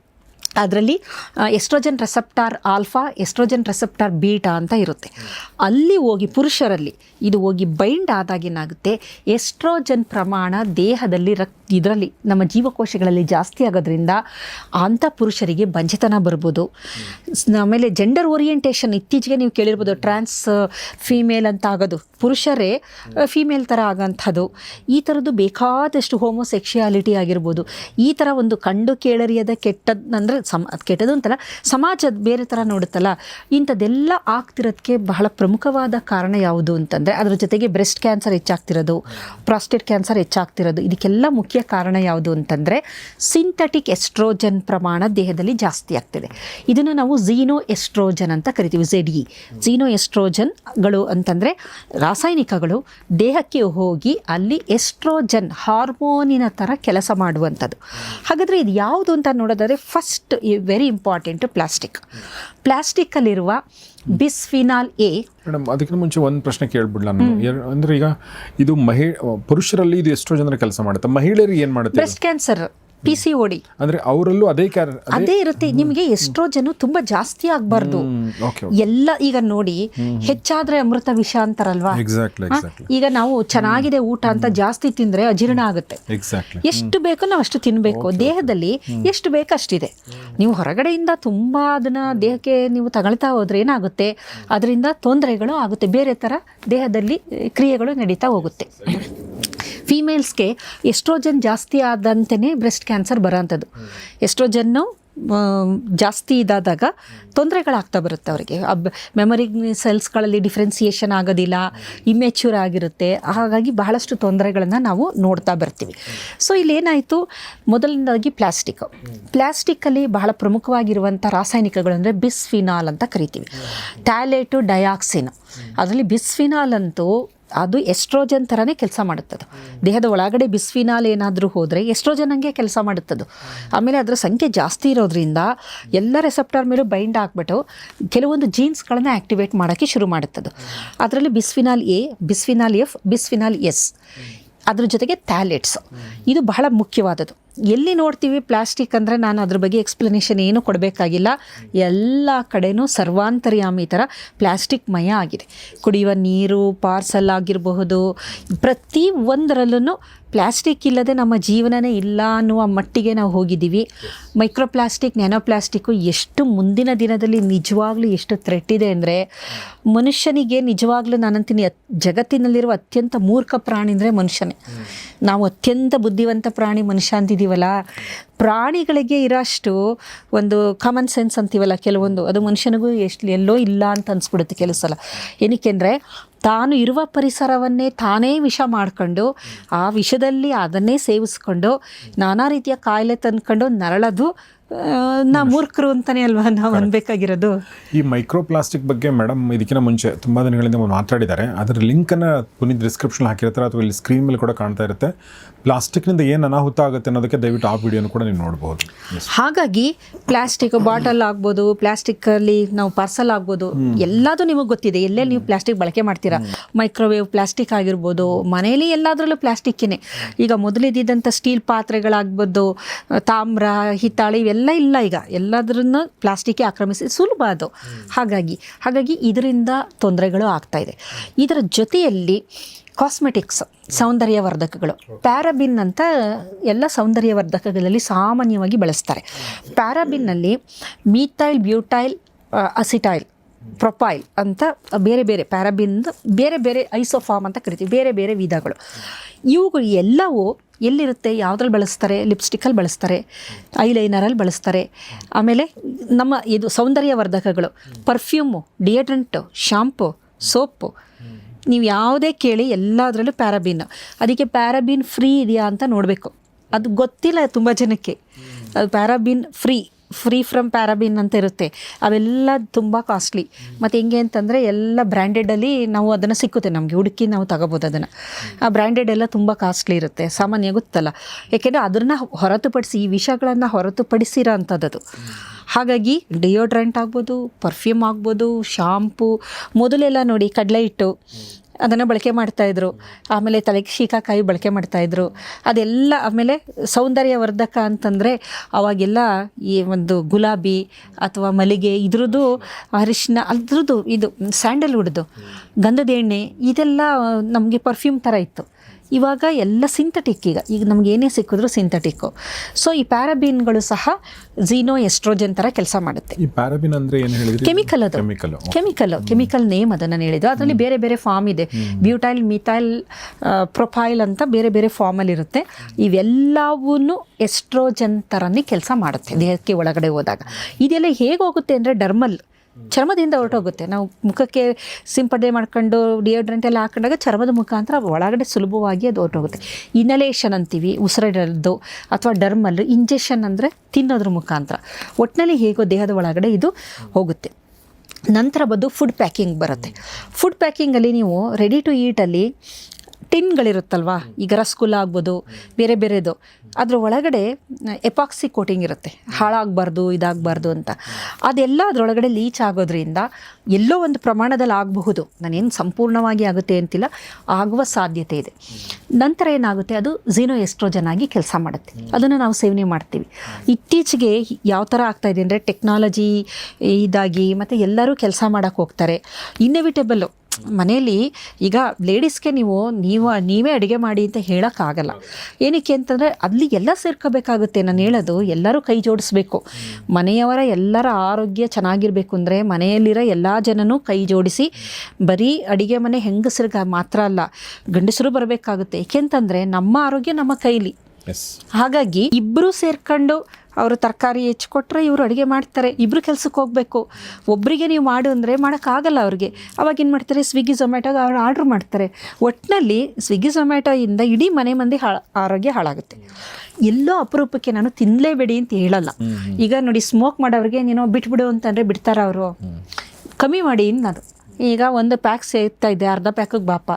ಅದರಲ್ಲಿ estrogen receptor alpha, estrogen receptor beta ಅಂತ ಇರುತ್ತೆ. ಅಲ್ಲಿ ಹೋಗಿ ಪುರುಷರಲ್ಲಿ, ಇದು ಹೋಗಿ ಬೈಂಡ್ ಆದಾಗ ಏನಾಗುತ್ತೆ? ಎಸ್ಟ್ರೋಜನ್ ಪ್ರಮಾಣ ದೇಹದಲ್ಲಿ ರಕ್, ಇದರಲ್ಲಿ, ನಮ್ಮ ಜೀವಕೋಶಗಳಲ್ಲಿ ಜಾಸ್ತಿ ಆಗೋದ್ರಿಂದ ಅಂಥ ಪುರುಷರಿಗೆ ಬಂಜೆತನ ಬರ್ಬೋದು. ಆಮೇಲೆ ಜೆಂಡರ್ ಓರಿಯೆಂಟೇಷನ್ ಇತ್ತೀಚೆಗೆ ನೀವು ಕೇಳಿರ್ಬೋದು ಟ್ರಾನ್ಸ್ ಫೀಮೇಲ್ ಅಂತ ಆಗೋದು. ಪುರುಷರೇ ಫೀಮೇಲ್ ಥರ ಆಗೋಂಥದ್ದು. ಈ ಥರದ್ದು ಬೇಕಾದಷ್ಟು ಹೋಮೋಸೆಕ್ಷುಯಾಲಿಟಿ ಆಗಿರ್ಬೋದು. ಈ ಥರ ಒಂದು ಕಂಡು ಕೇಳರಿಯದ ಕೆಟ್ಟದ್ದು ಅಂದರೆ ಸಮ, ಅದು ಕೆಟ್ಟದ್ದು ಅಂತಲ್ಲ, ಸಮಾಜದ ಬೇರೆ ಥರ ನೋಡುತ್ತಲ್ಲ, ಇಂಥದ್ದೆಲ್ಲ ಆಗ್ತಿರೋದಕ್ಕೆ ಬಹಳ ಪ್ರಮುಖವಾದ ಕಾರಣ ಯಾವುದು ಅಂತಂದರೆ, ಅದರ ಜೊತೆಗೆ ಬ್ರೆಸ್ಟ್ ಕ್ಯಾನ್ಸರ್ ಹೆಚ್ಚಾಗ್ತಿರೋದು, ಪ್ರಾಸ್ಟೇಟ್ ಕ್ಯಾನ್ಸರ್ ಹೆಚ್ಚಾಗ್ತಿರೋದು, ಇದಕ್ಕೆಲ್ಲ ಮುಖ್ಯ ಕಾರಣ ಯಾವುದು ಅಂತಂದರೆ, ಸಿಂಥೆಟಿಕ್ ಎಸ್ಟ್ರೋಜನ್ ಪ್ರಮಾಣ ದೇಹದಲ್ಲಿ ಜಾಸ್ತಿ ಆಗ್ತಿದೆ. ಇದನ್ನು ನಾವು ಝೀನೋ ಎಸ್ಟ್ರೋಜನ್ ಅಂತ ಕರಿತೀವಿ, ಝೆಡ್ ಇ. ಝೀನೋ ಎಸ್ಟ್ರೋಜನ್ಗಳು ಅಂತಂದರೆ, ರಾಸಾಯನಿಕಗಳು ದೇಹಕ್ಕೆ ಹೋಗಿ ಅಲ್ಲಿ ಎಸ್ಟ್ರೋಜನ್ ಹಾರ್ಮೋನಿನ ಥರ ಕೆಲಸ ಮಾಡುವಂಥದ್ದು. ಹಾಗಾದರೆ ಇದು ಯಾವುದು ಅಂತ ನೋಡೋದಾದರೆ, ಫಸ್ಟ್ ವೆರಿ ಇಂಪಾರ್ಟೆಂಟ್ ಪ್ಲಾಸ್ಟಿಕ್ ಪ್ಲಾಸ್ಟಿಕ್ಕಲ್ಲಿರುವ ಬಿಸ್ಫಿನಾಲ್ ಎ ಮೇಡಮ್ ಅದಕ್ಕಿಂತ ಮುಂಚೆ ಒಂದು ಪ್ರಶ್ನೆ ಕೇಳ್ಬಿಡ್ಲ ನಾನು? ಅಂದ್ರೆ ಈಗ ಇದು ಮಹಿ ಪುರುಷರಲ್ಲಿ ಇದು ಎಷ್ಟೋ ಜನರ ಕೆಲಸ ಮಾಡುತ್ತೆ. ಮಹಿಳೆಯರಿಗೆ ಏನು ಮಾಡುತ್ತೆ? Breast cancer P C O D ಅಂದ್ರೆ ಅವರಲ್ಲೂ ಅದೇ ಅದೇ ಇರುತ್ತೆ. ನಿಮಗೆ ಜನ ತುಂಬಾ ಜಾಸ್ತಿ ಆಗ್ಬಾರ್ದು. ಎಲ್ಲ ಈಗ ನೋಡಿ ಹೆಚ್ಚಾದ್ರೆ ಅಮೃತ ವಿಷ ಅಂತಾರಲ್ವಾ? ಈಗ ನಾವು ಚೆನ್ನಾಗಿದೆ ಊಟ ಅಂತ ಜಾಸ್ತಿ ತಿಂದ್ರೆ ಅಜೀರ್ಣ ಆಗುತ್ತೆ. ಎಷ್ಟು ಬೇಕೋ ನಾವು ಅಷ್ಟು ತಿನ್ಬೇಕು ದೇಹದಲ್ಲಿ ಎಷ್ಟು ಬೇಕು ಅಷ್ಟಿದೆ ನೀವು ಹೊರಗಡೆಯಿಂದ ತುಂಬಾ ಅದನ್ನ ದೇಹಕ್ಕೆ ನೀವು ತಗೊಳ್ತಾ ಹೋದ್ರೆ ಏನಾಗುತ್ತೆ? ಅದರಿಂದ ತೊಂದರೆಗಳು ಆಗುತ್ತೆ. ಬೇರೆ ತರ ದೇಹದಲ್ಲಿ ಕ್ರಿಯೆಗಳು ನಡೀತಾ ಹೋಗುತ್ತೆ. ಫೀಮೇಲ್ಸ್ಗೆ ಎಸ್ಟ್ರೋಜನ್ ಜಾಸ್ತಿ ಆದಂತೆಯೇ ಬ್ರೆಸ್ಟ್ ಕ್ಯಾನ್ಸರ್ ಬರೋಂಥದ್ದು. ಎಸ್ಟ್ರೋಜನ್ನು ಜಾಸ್ತಿ ಇದಾದಾಗ ತೊಂದರೆಗಳಾಗ್ತಾ ಬರುತ್ತೆ ಅವರಿಗೆ. ಅಬ್ ಮೆಮೊರಿ ಸೆಲ್ಸ್ಗಳಲ್ಲಿ ಡಿಫ್ರೆನ್ಸಿಯೇಷನ್ ಆಗೋದಿಲ್ಲ ಇಮ್ಮೆಚ್ಯೂರ್ ಆಗಿರುತ್ತೆ. ಹಾಗಾಗಿ ಬಹಳಷ್ಟು ತೊಂದರೆಗಳನ್ನು ನಾವು ನೋಡ್ತಾ ಬರ್ತೀವಿ. ಸೊ ಇಲ್ಲೇನಾಯಿತು? ಮೊದಲನೇದಾಗಿ ಪ್ಲಾಸ್ಟಿಕ್ ಪ್ಲಾಸ್ಟಿಕ್ಕಲ್ಲಿ ಬಹಳ ಪ್ರಮುಖವಾಗಿರುವಂಥ ರಾಸಾಯನಿಕಗಳು ಅಂದರೆ ಬಿಸ್ಫಿನಾಲ್ ಅಂತ ಕರಿತೀವಿ. ಟ್ಯಾಲೆಟು ಡಯಾಕ್ಸಿನ್ ಅದರಲ್ಲಿ ಬಿಸ್ಫಿನಾಲ್ ಅಂತೂ ಅದು ಎಸ್ಟ್ರೋಜನ್ ಥರನೇ ಕೆಲಸ ಮಾಡುತ್ತದು. ದೇಹದ ಒಳಗಡೆ ಬಿಸ್ಫಿನಾಲ್ ಏನಾದರೂ ಹೋದರೆ ಎಸ್ಟ್ರೋಜನ್ ಹಂಗೆ ಕೆಲಸ ಮಾಡುತ್ತದು. ಆಮೇಲೆ ಅದರ ಸಂಖ್ಯೆ ಜಾಸ್ತಿ ಇರೋದ್ರಿಂದ ಎಲ್ಲ ರೆಸೆಪ್ಟರ್ ಮೇಲೂ ಬೈಂಡ್ ಆಗಿಬಿಟ್ಟು ಕೆಲವೊಂದು ಜೀನ್ಸ್ಗಳನ್ನು ಆ್ಯಕ್ಟಿವೇಟ್ ಮಾಡೋಕ್ಕೆ ಶುರು ಮಾಡುತ್ತದು. ಅದರಲ್ಲಿ bisphenol A, bisphenol F, bisphenol S. ಅದ್ರ ಜೊತೆಗೆ ಥ್ಯಾಲೆಟ್ಸ್ ಇದು ಬಹಳ ಮುಖ್ಯವಾದದ್ದು. ಎಲ್ಲಿ ನೋಡ್ತೀವಿ ಪ್ಲಾಸ್ಟಿಕ್ ಅಂದರೆ ನಾನು ಅದ್ರ ಬಗ್ಗೆ ಎಕ್ಸ್ಪ್ಲನೇಷನ್ ಏನು ಕೊಡಬೇಕಾಗಿಲ್ಲ. ಎಲ್ಲ ಕಡೆನೂ ಸರ್ವಾಂತರ್ಯಾಮಿ ಥರ ಪ್ಲಾಸ್ಟಿಕ್ ಮಯ ಆಗಿದೆ. ಕುಡಿಯುವ ನೀರು ಪಾರ್ಸಲ್ ಆಗಿರಬಹುದು, ಪ್ರತಿ ಒಂದರಲ್ಲೂ ಪ್ಲಾಸ್ಟಿಕ್ ಇಲ್ಲದೆ ನಮ್ಮ ಜೀವನನೇ ಇಲ್ಲ ಅನ್ನುವ ಮಟ್ಟಿಗೆ ನಾವು ಹೋಗಿದ್ದೀವಿ. ಮೈಕ್ರೋ ಪ್ಲಾಸ್ಟಿಕ್ ನ್ಯಾನೋ ಪ್ಲಾಸ್ಟಿಕ್ಕು ಎಷ್ಟು ಮುಂದಿನ ದಿನದಲ್ಲಿ ನಿಜವಾಗ್ಲೂ ಎಷ್ಟು ಥ್ರೆಟ್ ಇದೆ ಅಂದರೆ, ಮನುಷ್ಯನಿಗೆ ನಿಜವಾಗ್ಲೂ ನಾನಂತೀನಿ, ಅತ್- ಜಗತ್ತಿನಲ್ಲಿರುವ ಅತ್ಯಂತ ಮೂರ್ಖ ಪ್ರಾಣಿ ಅಂದರೆ ಮನುಷ್ಯನೇ. ನಾವು ಅತ್ಯಂತ ಬುದ್ಧಿವಂತ ಪ್ರಾಣಿ ಮನುಷ್ಯ ಅಂತಿದ್ದೀವಿ. दिवला ಪ್ರಾಣಿಗಳಿಗೆ ಇರೋಷ್ಟು ಒಂದು ಕಾಮನ್ ಸೆನ್ಸ್ ಅಂತೀವಲ್ಲ ಕೆಲವೊಂದು. ಅದು ಮನುಷ್ಯನಿಗೂ ಎಷ್ಟು ಎಲ್ಲೋ ಇಲ್ಲ ಅಂತ ಅನ್ಸ್ಬಿಡುತ್ತೆ ಕೆಲವು ಸಲ. ಏನಕ್ಕೆಂದರೆ ತಾನು ಇರುವ ಪರಿಸರವನ್ನೇ ತಾನೇ ವಿಷ ಮಾಡ್ಕೊಂಡು ಆ ವಿಷದಲ್ಲಿ ಅದನ್ನೇ ಸೇವಿಸ್ಕೊಂಡು ನಾನಾ ರೀತಿಯ ಕಾಯಿಲೆ ತಂದ್ಕೊಂಡು ನರಳದು ನಾ ಮೂರ್ಖರು ಅಂತಾನೆ ಅಲ್ವಾ ನಾವು ಅನ್ಬೇಕಾಗಿರೋದು? ಈ ಮೈಕ್ರೋ ಪ್ಲಾಸ್ಟಿಕ್ ಬಗ್ಗೆ ಮೇಡಮ್ ಇದಕ್ಕಿಂತ ಮುಂಚೆ ತುಂಬ ದಿನಗಳಿಂದ ಮಾತಾಡಿದ್ದಾರೆ. ಅದರ ಲಿಂಕನ್ನು ಪುನೀತ್ ಡಿಸ್ಕ್ರಿಪ್ಷನ್ ಹಾಕಿರ್ತಾರೆ ಅಥವಾ ಇಲ್ಲಿ ಸ್ಕ್ರೀನ್ ಮೇಲೆ ಕೂಡ ಕಾಣ್ತಾ ಇರುತ್ತೆ. ಪ್ಲಾಸ್ಟಿಕ್ನಿಂದ ಏನು ಅನಾಹುತ ಆಗುತ್ತೆ ಅನ್ನೋದಕ್ಕೆ ದಯವಿಟ್ಟು ಆ ವಿಡಿಯೋನು ಕೂಡ ನೀವು ನೋಡಬಹುದು ಹಾಗಾಗಿ ಪ್ಲಾಸ್ಟಿಕ್ ಬಾಟಲ್ ಆಗ್ಬೋದು ಪ್ಲಾಸ್ಟಿಕ್ಕಲ್ಲಿ ನಾವು ಪಾರ್ಸಲ್ ಆಗ್ಬೋದು, ಎಲ್ಲದೂ ನಿಮಗೆ ಗೊತ್ತಿದೆ. ಎಲ್ಲೇ ನೀವು ಪ್ಲಾಸ್ಟಿಕ್ ಬಳಕೆ ಮಾಡ್ತೀರಾ? ಮೈಕ್ರೋವೇವ್ ಪ್ಲಾಸ್ಟಿಕ್ ಆಗಿರ್ಬೋದು ಮನೆಯಲ್ಲಿ ಎಲ್ಲದರಲ್ಲೂ ಪ್ಲಾಸ್ಟಿಕ್ಕೇನೆ. ಈಗ ಮೊದಲಿದ್ದಂಥ ಸ್ಟೀಲ್ ಪಾತ್ರೆಗಳಾಗ್ಬೋದು, ತಾಮ್ರ, ಹಿತ್ತಾಳೆ ಇವೆಲ್ಲ ಇಲ್ಲ ಈಗ. ಎಲ್ಲದರನ್ನ ಪ್ಲಾಸ್ಟಿಕ್ಗೆ ಆಕ್ರಮಿಸಿ ಸುಲಭ ಅದು. ಹಾಗಾಗಿ ಹಾಗಾಗಿ ಇದರಿಂದ ತೊಂದರೆಗಳು ಆಗ್ತಾ ಇದೆ. ಇದರ ಜೊತೆಯಲ್ಲಿ ಕಾಸ್ಮೆಟಿಕ್ಸ್ ಸೌಂದರ್ಯವರ್ಧಕಗಳು. ಪ್ಯಾರಾಬಿನ್ ಅಂತ ಎಲ್ಲ ಸೌಂದರ್ಯವರ್ಧಕಗಳಲ್ಲಿ ಸಾಮಾನ್ಯವಾಗಿ ಬಳಸ್ತಾರೆ. ಪ್ಯಾರಾಬಿನ್ನಲ್ಲಿ ಮೀಥೈಲ್ ಬ್ಯೂಟೈಲ್ ಅಸಿಟೈಲ್ ಪ್ರೊಪೈಲ್ ಅಂತ ಬೇರೆ ಬೇರೆ ಪ್ಯಾರಬಿನ್ದು ಬೇರೆ ಬೇರೆ ಐಸೋಫಾರ್ಮ್ ಅಂತ ಕರಿತೀವಿ, ಬೇರೆ ಬೇರೆ ವಿಧಗಳು. ಇವುಗಳು ಎಲ್ಲವೂ ಎಲ್ಲಿರುತ್ತೆ, ಯಾವುದ್ರಲ್ಲಿ ಬಳಸ್ತಾರೆ ಲಿಪ್ಸ್ಟಿಕ್ಕಲ್ಲಿ ಬಳಸ್ತಾರೆ ಐಲೈನರಲ್ಲಿ ಬಳಸ್ತಾರೆ. ಆಮೇಲೆ ನಮ್ಮ ಇದು ಸೌಂದರ್ಯವರ್ಧಕಗಳು ಪರ್ಫ್ಯೂಮು ಡಿಯೋಡ್ರೆಂಟು ಶಾಂಪು ಸೋಪು ನೀವು ಯಾವುದೇ ಕೇಳಿ ಎಲ್ಲದರಲ್ಲೂ ಪ್ಯಾರಾಬೀನ್. ಅದಕ್ಕೆ ಪ್ಯಾರಾಬೀನ್ ಫ್ರೀ ಇದೆಯಾ ಅಂತ ನೋಡಬೇಕು. ಅದು ಗೊತ್ತಿಲ್ಲ ತುಂಬ ಜನಕ್ಕೆ. ಅದು paraben free free from paraben ಅಂತ ಇರುತ್ತೆ. ಅವೆಲ್ಲ ತುಂಬ ಕಾಸ್ಟ್ಲಿ. ಮತ್ತು ಹೆಂಗೆ ಅಂತಂದರೆ ಎಲ್ಲ ಬ್ರ್ಯಾಂಡೆಡಲ್ಲಿ ನಾವು ಅದನ್ನು ಸಿಕ್ಕುತ್ತೆ. ನಮಗೆ ಹುಡುಕಿ ನಾವು ತಗೋಬೋದು ಅದನ್ನು. ಆ ಬ್ರ್ಯಾಂಡೆಡ್ ಎಲ್ಲ ತುಂಬ ಕಾಸ್ಟ್ಲಿ ಇರುತ್ತೆ. ಸಾಮಾನ್ಯ ಗೊತ್ತಲ್ಲ. ಯಾಕೆಂದರೆ ಅದನ್ನು ಹೊರತುಪಡಿಸಿ ಈ ವಿಷಗಳನ್ನು ಹೊರತುಪಡಿಸಿರೋ ಅಂಥದ್ದು ಹಾಗಾಗಿ ಡಿಯೋಡ್ರೆಂಟ್ ಆಗ್ಬೋದು ಪರ್ಫ್ಯೂಮ್ ಆಗ್ಬೋದು ಶಾಂಪು ಮೊದಲೆಲ್ಲ ನೋಡಿ ಕಡಲೆ ಹಿಟ್ಟು ಅದನ್ನು ಬಳಕೆ ಮಾಡ್ತಾಯಿದ್ರು ಆಮೇಲೆ ತಲೆಗೆ ಶೀಕಾಕಾಯಿ ಬಳಕೆ ಮಾಡ್ತಾಯಿದ್ರು ಅದೆಲ್ಲ ಆಮೇಲೆ ಸೌಂದರ್ಯವರ್ಧಕ ಅಂತಂದರೆ ಅವಾಗೆಲ್ಲ ಈ ಒಂದು ಗುಲಾಬಿ ಅಥವಾ ಮಲ್ಲಿಗೆ ಇದ್ರದ್ದು ಅರಿಶಿನ, ಅದ್ರದ್ದು ಇದು ಸ್ಯಾಂಡಲ್ವುಡ್ದು ಗಂಧದ ಎಣ್ಣೆ, ಇದೆಲ್ಲ ನಮಗೆ ಪರ್ಫ್ಯೂಮ್ ಥರ ಇತ್ತು. ಇವಾಗ ಎಲ್ಲ ಸಿಂಥೆಟಿಕ್ ಈಗ. ಈಗ ನಮ್ಗೆ ಏನೇ ಸಿಕ್ಕಿದ್ರು ಸಿಂಥೆಟಿಕ್ಕು ಸೊ ಈ ಪ್ಯಾರಾಬಿನ್ಗಳು ಸಹ ಝೀನೋ ಎಸ್ಟ್ರೋಜನ್ ಥರ ಕೆಲಸ ಮಾಡುತ್ತೆ. ಈ ಪ್ಯಾರಾಬಿನ್ ಅಂದ್ರೆ ಏನು ಹೇಳಿದ್ರಿ? ಕೆಮಿಕಲ್ ಅದು. ಕೆಮಿಕಲ್ ಕೆಮಿಕಲ್ ಕೆಮಿಕಲ್ ನೇಮ್ ಅದನ್ನು ನಾನು ಹೇಳಿದ್ದು. ಅದರಲ್ಲಿ ಬೇರೆ ಬೇರೆ ಫಾರ್ಮ್ ಇದೆ. ಬ್ಯೂಟೈಲ್ ಮಿಥೈಲ್ ಪ್ರೊಫೈಲ್ ಅಂತ ಬೇರೆ ಬೇರೆ ಫಾರ್ಮಲ್ಲಿ ಇರುತ್ತೆ. ಇವೆಲ್ಲವೂ ಎಸ್ಟ್ರೋಜನ್ ಥರನೇ ಕೆಲಸ ಮಾಡುತ್ತೆ ದೇಹಕ್ಕೆ ಒಳಗಡೆ ಹೋದಾಗ. ಇದೆಲ್ಲ ಹೇಗೆ ಹೋಗುತ್ತೆ ಅಂದರೆ ಡರ್ಮಲ್ ಚರ್ಮದಿಂದ ಹೊರಟೋಗುತ್ತೆ. ನಾವು ಮುಖಕ್ಕೆ ಸಿಂಪಡಣೆ ಮಾಡ್ಕೊಂಡು ಡಿಯೋಡ್ರೆಂಟ್ ಎಲ್ಲ ಹಾಕೊಂಡಾಗ ಚರ್ಮದ ಮುಖಾಂತರ ಒಳಗಡೆ ಸುಲಭವಾಗಿ ಅದು ಹೊರಟೋಗುತ್ತೆ. ಇನಲೇಷನ್ ಅಂತೀವಿ ಉಸಿರಾಡೋದು ಅಥವಾ ಡರ್ಮಲ್ ಇಂಜೆಕ್ಷನ್ ಅಂದರೆ ತಿನ್ನೋದ್ರ ಮುಖಾಂತರ. ಒಟ್ಟಿನಲ್ಲಿ ಹೇಗೋ ದೇಹದ ಒಳಗಡೆ ಇದು ಹೋಗುತ್ತೆ. ನಂತರ ಬಂದು ಫುಡ್ ಪ್ಯಾಕಿಂಗ್ ಬರುತ್ತೆ. ಫುಡ್ ಪ್ಯಾಕಿಂಗಲ್ಲಿ ನೀವು ರೆಡಿ ಟು ಈಟಲ್ಲಿ ಟಿನ್ಗಳಿರುತ್ತಲ್ವಾ? ಈಗ ರಸಗುಲ್ಲ ಆಗ್ಬೋದು, ಬೇರೆ ಬೇರೆದು. ಅದ್ರ ಒಳಗಡೆ, ಎಪಾಕ್ಸಿ ಕೋಟಿಂಗ್ ಇರುತ್ತೆ. ಹಾಳಾಗಬಾರ್ದು, ಇದಾಗಬಾರ್ದು ಅಂತ. ಅದೆಲ್ಲ ಅದರೊಳಗಡೆ ಲೀಚ್ ಆಗೋದ್ರಿಂದ ಎಲ್ಲೋ ಒಂದು ಪ್ರಮಾಣದಲ್ಲಿ ಆಗಬಹುದು. ನಾನೇನು ಸಂಪೂರ್ಣವಾಗಿ ಆಗುತ್ತೆ ಅಂತಿಲ್ಲ, ಆಗುವ ಸಾಧ್ಯತೆ ಇದೆ. ನಂತರ ಏನಾಗುತ್ತೆ? ಅದು ಝೀನೋ ಎಸ್ಟ್ರೋಜನ್ ಆಗಿ ಕೆಲಸ ಮಾಡುತ್ತೆ. ಅದನ್ನು ನಾವು ಸೇವನೆ ಮಾಡ್ತೀವಿ. ಇತ್ತೀಚೆಗೆ ಯಾವ ಥರ ಆಗ್ತಾಯಿದೆ ಅಂದರೆ ಟೆಕ್ನಾಲಜಿ ಇದಾಗಿ ಮತ್ತು ಎಲ್ಲರೂ ಕೆಲಸ ಮಾಡೋಕ್ಕೆ ಹೋಗ್ತಾರೆ. ಇನ್ನೆವಿಟೇಬಲ್ಲು. ಮನೆಯಲ್ಲಿ ಈಗ ಲೇಡೀಸ್ಗೆ ನೀವು ನೀವು ನೀವೇ ಅಡುಗೆ ಮಾಡಿ ಅಂತ ಹೇಳೋಕ್ಕಾಗಲ್ಲ. ಏನಕ್ಕೆ ಅಂತಂದರೆ ಅಲ್ಲಿ ಎಲ್ಲ ಸೇರ್ಕೋಬೇಕಾಗುತ್ತೆ. ನಾನು ಹೇಳೋದು ಎಲ್ಲರೂ ಕೈ ಜೋಡಿಸ್ಬೇಕು. ಮನೆಯವರ ಎಲ್ಲರ ಆರೋಗ್ಯ ಚೆನ್ನಾಗಿರಬೇಕು ಅಂದರೆ ಮನೆಯಲ್ಲಿರೋ ಎಲ್ಲ ಜನನೂ ಕೈ ಜೋಡಿಸಿ ಬರೀ ಅಡುಗೆ ಮನೆ ಹೆಂಗಸರಿಗೆ ಮಾತ್ರ ಅಲ್ಲ ಗಂಡಸರು ಬರಬೇಕಾಗುತ್ತೆ. ಏಕೆಂತಂದರೆ ನಮ್ಮ ಆರೋಗ್ಯ ನಮ್ಮ ಕೈಲಿ. ಹಾಗಾಗಿ ಇಬ್ಬರು ಸೇರ್ಕೊಂಡು ಅವರು ತರಕಾರಿ ಹೆಚ್ಚಿಕೊಟ್ರೆ ಇವರು ಅಡುಗೆ ಮಾಡ್ತಾರೆ ಇಬ್ಬರು ಕೆಲಸಕ್ಕೆ ಹೋಗಬೇಕು. ಒಬ್ಬರಿಗೆ ನೀವು ಮಾಡು ಅಂದರೆ ಮಾಡೋಕ್ಕಾಗಲ್ಲ ಅವ್ರಿಗೆ. ಅವಾಗ ಏನು ಮಾಡ್ತಾರೆ ಸ್ವಿಗ್ಗಿ ಝೊಮ್ಯಾಟೋಗೆ ಅವ್ರು ಆರ್ಡ್ರ್ ಮಾಡ್ತಾರೆ. ಒಟ್ಟಿನಲ್ಲಿ ಸ್ವಿಗ್ಗಿ ಝೊಮ್ಯಾಟೋಯಿಂದ ಇಡೀ ಮನೆ ಮಂದಿ ಹಾಳ ಆರೋಗ್ಯ ಹಾಳಾಗುತ್ತೆ. ಎಲ್ಲೋ ಅಪರೂಪಕ್ಕೆ ನಾನು ತಿನ್ನಲೇಬೇಡಿ ಅಂತ ಹೇಳಲ್ಲ. ಈಗ ನೋಡಿ ಸ್ಮೋಕ್ ಮಾಡೋರಿಗೆ ನೀನು ಬಿಟ್ಬಿಡು ಅಂತಂದರೆ ಬಿಡ್ತಾರೆ ಅವರು. ಕಮ್ಮಿ ಮಾಡಿ ಅನ್ನೋದು ಈಗ ಒಂದು ಪ್ಯಾಕ್ ಸೇರ್ತಾ ಇದೆ, ಅರ್ಧ ಪ್ಯಾಕಿಗೆ ಬಾಪ.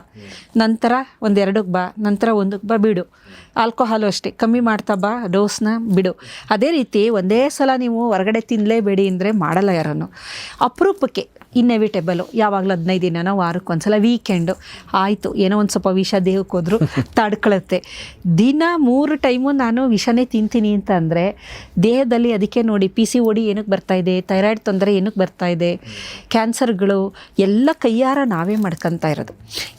ನಂತರ ಒಂದು ಎರಡಕ್ಕೆ ಬಾ, ನಂತರ ಒಂದಕ್ಕೆ ಬಾ, ಬಿಡು. ಆಲ್ಕೋಹಾಲು ಅಷ್ಟೇ, ಕಮ್ಮಿ ಮಾಡ್ತಾ ಬಾ, ಡೋಸ್ನ ಬಿಡು. ಅದೇ ರೀತಿ ಒಂದೇ ಸಲ ನೀವು ಹೊರಗಡೆ ತಿನ್ನಲೇಬೇಡಿ ಅಂದರೆ ಮಾಡಲ್ಲ ಯಾರನ್ನು. ಅಪರೂಪಕ್ಕೆ ಇನ್ನೆವಿಟೇಬಲು ಯಾವಾಗಲೂ ಹದಿನೈದು ದಿನನೋ ವಾರಕ್ಕೆ ಒಂದ್ಸಲ ವೀಕೆಂಡು ಆಯಿತು ಏನೋ ಒಂದು ಸ್ವಲ್ಪ ವಿಷ ದೇಹಕ್ಕೆ ಹೋದ್ರು <laughs> ತಡ್ಕೊಳುತ್ತೆ. ದಿನ ಮೂರು ಟೈಮು ನಾನು ವಿಷನೇ ತಿಂತೀನಿ ಅಂತಂದರೆ ದೇಹದಲ್ಲಿ ಅದಕ್ಕೆ ನೋಡಿ ಪಿ ಸಿ ಓಡಿ ಏನಕ್ಕೆ ಬರ್ತಾ ಇದೆ ಥೈರಾಯ್ಡ್ ತೊಂದರೆ ಏನಕ್ಕೆ ಬರ್ತಾ ಇದೆ ಕ್ಯಾನ್ಸರ್ಗಳು ಎಲ್ಲ ಕೈಯಾರ ನಾವೇ ಮಾಡ್ಕೊತಾ ಇರೋದು.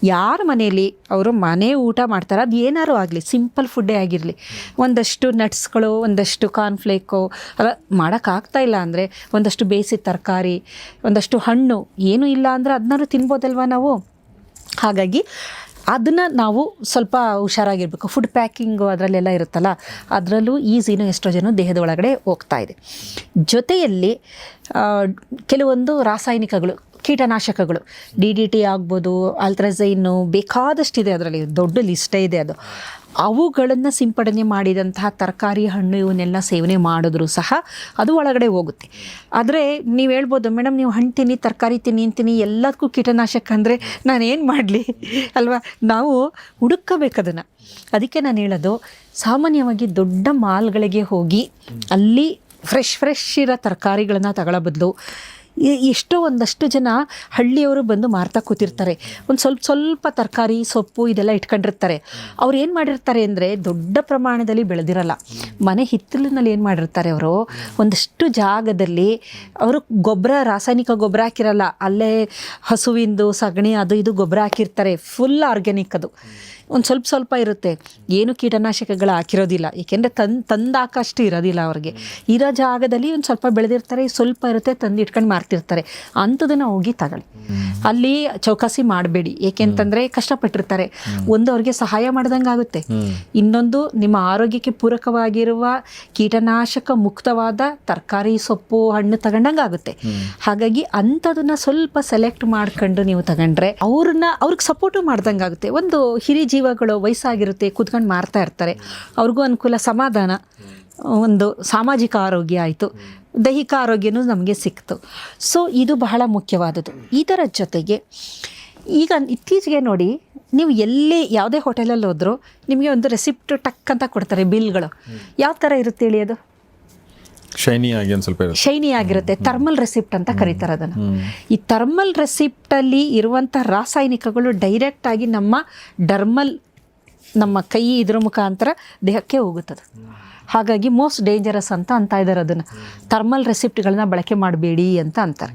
ಯಾರ ಮನೆಯಲ್ಲಿ ಅವರು ಮನೆ ಊಟ ಮಾಡ್ತಾರೆ ಅದು ಏನಾರು ಆಗಲಿ ಸಿಂಪಲ್ ಫುಡ್ಡೇ ಆಗಿರಲಿ. ಒಂದಷ್ಟು ನಟ್ಸ್ಗಳು ಒಂದಷ್ಟು ಕಾರ್ನ್ಫ್ಲೇಕು ಅಲ್ಲ ಮಾಡೋಕ್ಕಾಗ್ತಾ ಇಲ್ಲ ಅಂದರೆ ಒಂದಷ್ಟು ಬೇಯಿಸಿದ ತರಕಾರಿ ಒಂದಷ್ಟು ಹಣ್ಣು ಏನೂ ಇಲ್ಲ ಅಂದರೆ ಅದನ್ನಾರು ತಿನ್ಬೋದಲ್ವ ನಾವು? ಹಾಗಾಗಿ ಅದನ್ನು ನಾವು ಸ್ವಲ್ಪ ಹುಷಾರಾಗಿರ್ಬೇಕು. ಫುಡ್ ಪ್ಯಾಕಿಂಗು ಅದರಲ್ಲೆಲ್ಲ ಇರುತ್ತಲ್ಲ, ಅದರಲ್ಲೂ ಈಸಿನ ಎಷ್ಟೋ ಎಸ್ಟ್ರೋಜನು ದೇಹದ ಒಳಗಡೆ ಹೋಗ್ತಾ ಇದೆ. ಜೊತೆಯಲ್ಲಿ ಕೆಲವೊಂದು ರಾಸಾಯನಿಕಗಳು, ಕೀಟನಾಶಕಗಳು ಡಿ ಡಿ ಟಿ ಆಗ್ಬೋದು ಅಲ್ಟ್ರಝೈನು ಬೇಕಾದಷ್ಟಿದೆ ಅದರಲ್ಲಿ, ದೊಡ್ಡ ಲಿಸ್ಟೇ ಇದೆ ಅದು. ಅವುಗಳನ್ನು ಸಿಂಪಡಣೆ ಮಾಡಿದಂತಹ ತರಕಾರಿ ಹಣ್ಣು ಇವನ್ನೆಲ್ಲ ಸೇವನೆ ಮಾಡಿದ್ರೂ ಸಹ ಅದು ಒಳಗಡೆ ಹೋಗುತ್ತೆ. ಆದರೆ ನೀವು ಹೇಳ್ಬೋದು ಮೇಡಮ್ ನೀವು ಹಣ್ಣು ತಿನ್ನಿ, ತರಕಾರಿ ತಿನ್ನಿ ಅಂತೀನಿ ಎಲ್ಲದಕ್ಕೂ ಕೀಟನಾಶಕ ಅಂದರೆ ನಾನು ಏನು ಮಾಡಲಿ? ಅಲ್ವಾ? ನಾವು ಹುಡುಕಬೇಕು ಅದನ್ನು. ಅದಕ್ಕೆ ನಾನು ಹೇಳೋದು, ಸಾಮಾನ್ಯವಾಗಿ ದೊಡ್ಡ ಮಾಲ್ಗಳಿಗೆ ಹೋಗಿ ಅಲ್ಲಿ ಫ್ರೆಶ್ ಫ್ರೆಶ್ ಇರೋ ತರಕಾರಿಗಳನ್ನು ತಗೊಳ್ಳೋ ಬದಲು ಎಷ್ಟೋ ಒಂದಷ್ಟು ಜನ ಹಳ್ಳಿಯವರು ಬಂದು ಮಾರ್ತಾ ಕೂತಿರ್ತಾರೆ. ಒಂದು ಸ್ವಲ್ಪ ಸ್ವಲ್ಪ ತರಕಾರಿ, ಸೊಪ್ಪು ಇದೆಲ್ಲ ಇಟ್ಕೊಂಡಿರ್ತಾರೆ. ಅವ್ರು ಏನು ಮಾಡಿರ್ತಾರೆ ಅಂದರೆ ದೊಡ್ಡ ಪ್ರಮಾಣದಲ್ಲಿ ಬೆಳೆದಿರಲ್ಲ. ಮನೆ ಹಿತ್ತಲಿನಲ್ಲಿ ಏನು ಮಾಡಿರ್ತಾರೆ ಅವರು? ಒಂದಷ್ಟು ಜಾಗದಲ್ಲಿ ಅವರು ಗೊಬ್ಬರ ರಾಸಾಯನಿಕ ಗೊಬ್ಬರ ಹಾಕಿರಲ್ಲ. ಅಲ್ಲೇ ಹಸುವಿಂದು, ಸಗಣಿ, ಅದು ಇದು ಗೊಬ್ಬರ ಹಾಕಿರ್ತಾರೆ. ಫುಲ್ ಆರ್ಗ್ಯಾನಿಕ್ ಅದು. ಒಂದು ಸ್ವಲ್ಪ ಸ್ವಲ್ಪ ಇರುತ್ತೆ. ಏನು ಕೀಟನಾಶಕಗಳು ಹಾಕಿರೋದಿಲ್ಲ. ಏಕೆಂದರೆ ತಂದು ತಂದಾಕಷ್ಟು ಇರೋದಿಲ್ಲ ಅವ್ರಿಗೆ. ಇರೋ ಜಾಗದಲ್ಲಿ ಒಂದು ಸ್ವಲ್ಪ ಬೆಳೆದಿರ್ತಾರೆ, ಸ್ವಲ್ಪ ಇರುತ್ತೆ, ತಂದು ಇಟ್ಕೊಂಡು ಮಾರ್ತಿರ್ತಾರೆ. ಅಂಥದನ್ನು ಹೋಗಿ ತಗೊಳ್ಳಿ. ಅಲ್ಲಿ ಚೌಕಾಸಿ ಮಾಡಬೇಡಿ. ಏಕೆಂತಂದರೆ ಕಷ್ಟಪಟ್ಟಿರ್ತಾರೆ. ಒಂದು ಅವ್ರಿಗೆ ಸಹಾಯ ಮಾಡ್ದಂಗೆ ಆಗುತ್ತೆ. ಇನ್ನೊಂದು ನಿಮ್ಮ ಆರೋಗ್ಯಕ್ಕೆ ಪೂರಕವಾಗಿರುವ ಕೀಟನಾಶಕ ಮುಕ್ತವಾದ ತರಕಾರಿ, ಸೊಪ್ಪು, ಹಣ್ಣು ತಗೊಂಡಂಗೆ ಆಗುತ್ತೆ. ಹಾಗಾಗಿ ಅಂಥದನ್ನ ಸ್ವಲ್ಪ ಸೆಲೆಕ್ಟ್ ಮಾಡ್ಕೊಂಡು ನೀವು ತಗೊಂಡ್ರೆ ಅವ್ರನ್ನ, ಅವ್ರಿಗೆ ಸಪೋರ್ಟು ಮಾಡ್ದಂಗೆ ಆಗುತ್ತೆ. ಒಂದು ಹಿರಿ ಜೀವಗಳು ವಯಸ್ಸಾಗಿರುತ್ತೆ, ಕೂತ್ಕೊಂಡು ಮಾರ್ತಾ ಇರ್ತಾರೆ. ಅವ್ರಿಗೂ ಅನುಕೂಲ ಸಮಾಧಾನ, ಒಂದು ಸಾಮಾಜಿಕ ಆರೋಗ್ಯ ಆಯಿತು. ದೈಹಿಕ ಆರೋಗ್ಯನೂ ನಮಗೆ ಸಿಕ್ತು. ಸೊ ಇದು ಬಹಳ ಮುಖ್ಯವಾದದ್ದು. ಇದರ ಜೊತೆಗೆ ಈಗ ಇತ್ತೀಚೆಗೆ ನೋಡಿ, ನೀವು ಎಲ್ಲಿ ಯಾವುದೇ ಹೋಟೆಲಲ್ಲಿ ಹೋದರೂ ನಿಮಗೆ ಒಂದು ರೆಸಿಪ್ಟ್ ಟಕ್ ಅಂತ ಕೊಡ್ತಾರೆ ಬಿಲ್ಗಳು ಯಾವ ಥರ ಇರುತ್ತೆ ಹೇಳಿ ಅದು? ಶೈನಿ ಆಗಿ ಒಂದು ಸ್ವಲ್ಪ ಶೈನಿ ಆಗಿರುತ್ತೆ ಥರ್ಮಲ್ ರೆಸಿಪ್ಟ್ ಅಂತ ಕರೀತಾರೆ ಅದನ್ನು. ಈ ಥರ್ಮಲ್ ರೆಸಿಪ್ಟಲ್ಲಿ ಇರುವಂಥ ರಾಸಾಯನಿಕಗಳು ಡೈರೆಕ್ಟ್ ಆಗಿ ನಮ್ಮ ಡರ್ಮಲ್ ನಮ್ಮ ಕೈ ಇದ್ರ ಮುಖಾಂತರ ದೇಹಕ್ಕೆ ಹೋಗುತ್ತದೆ. ಹಾಗಾಗಿ ಮೋಸ್ಟ್ ಡೇಂಜರಸ್ ಅಂತ ಅಂತ ಇದ್ದಾರೆ ಅದನ್ನು. ಥರ್ಮಲ್ ರೆಸಿಪ್ಟ್ಗಳನ್ನ ಬಳಕೆ ಮಾಡಬೇಡಿ ಅಂತ ಅಂತಾರೆ.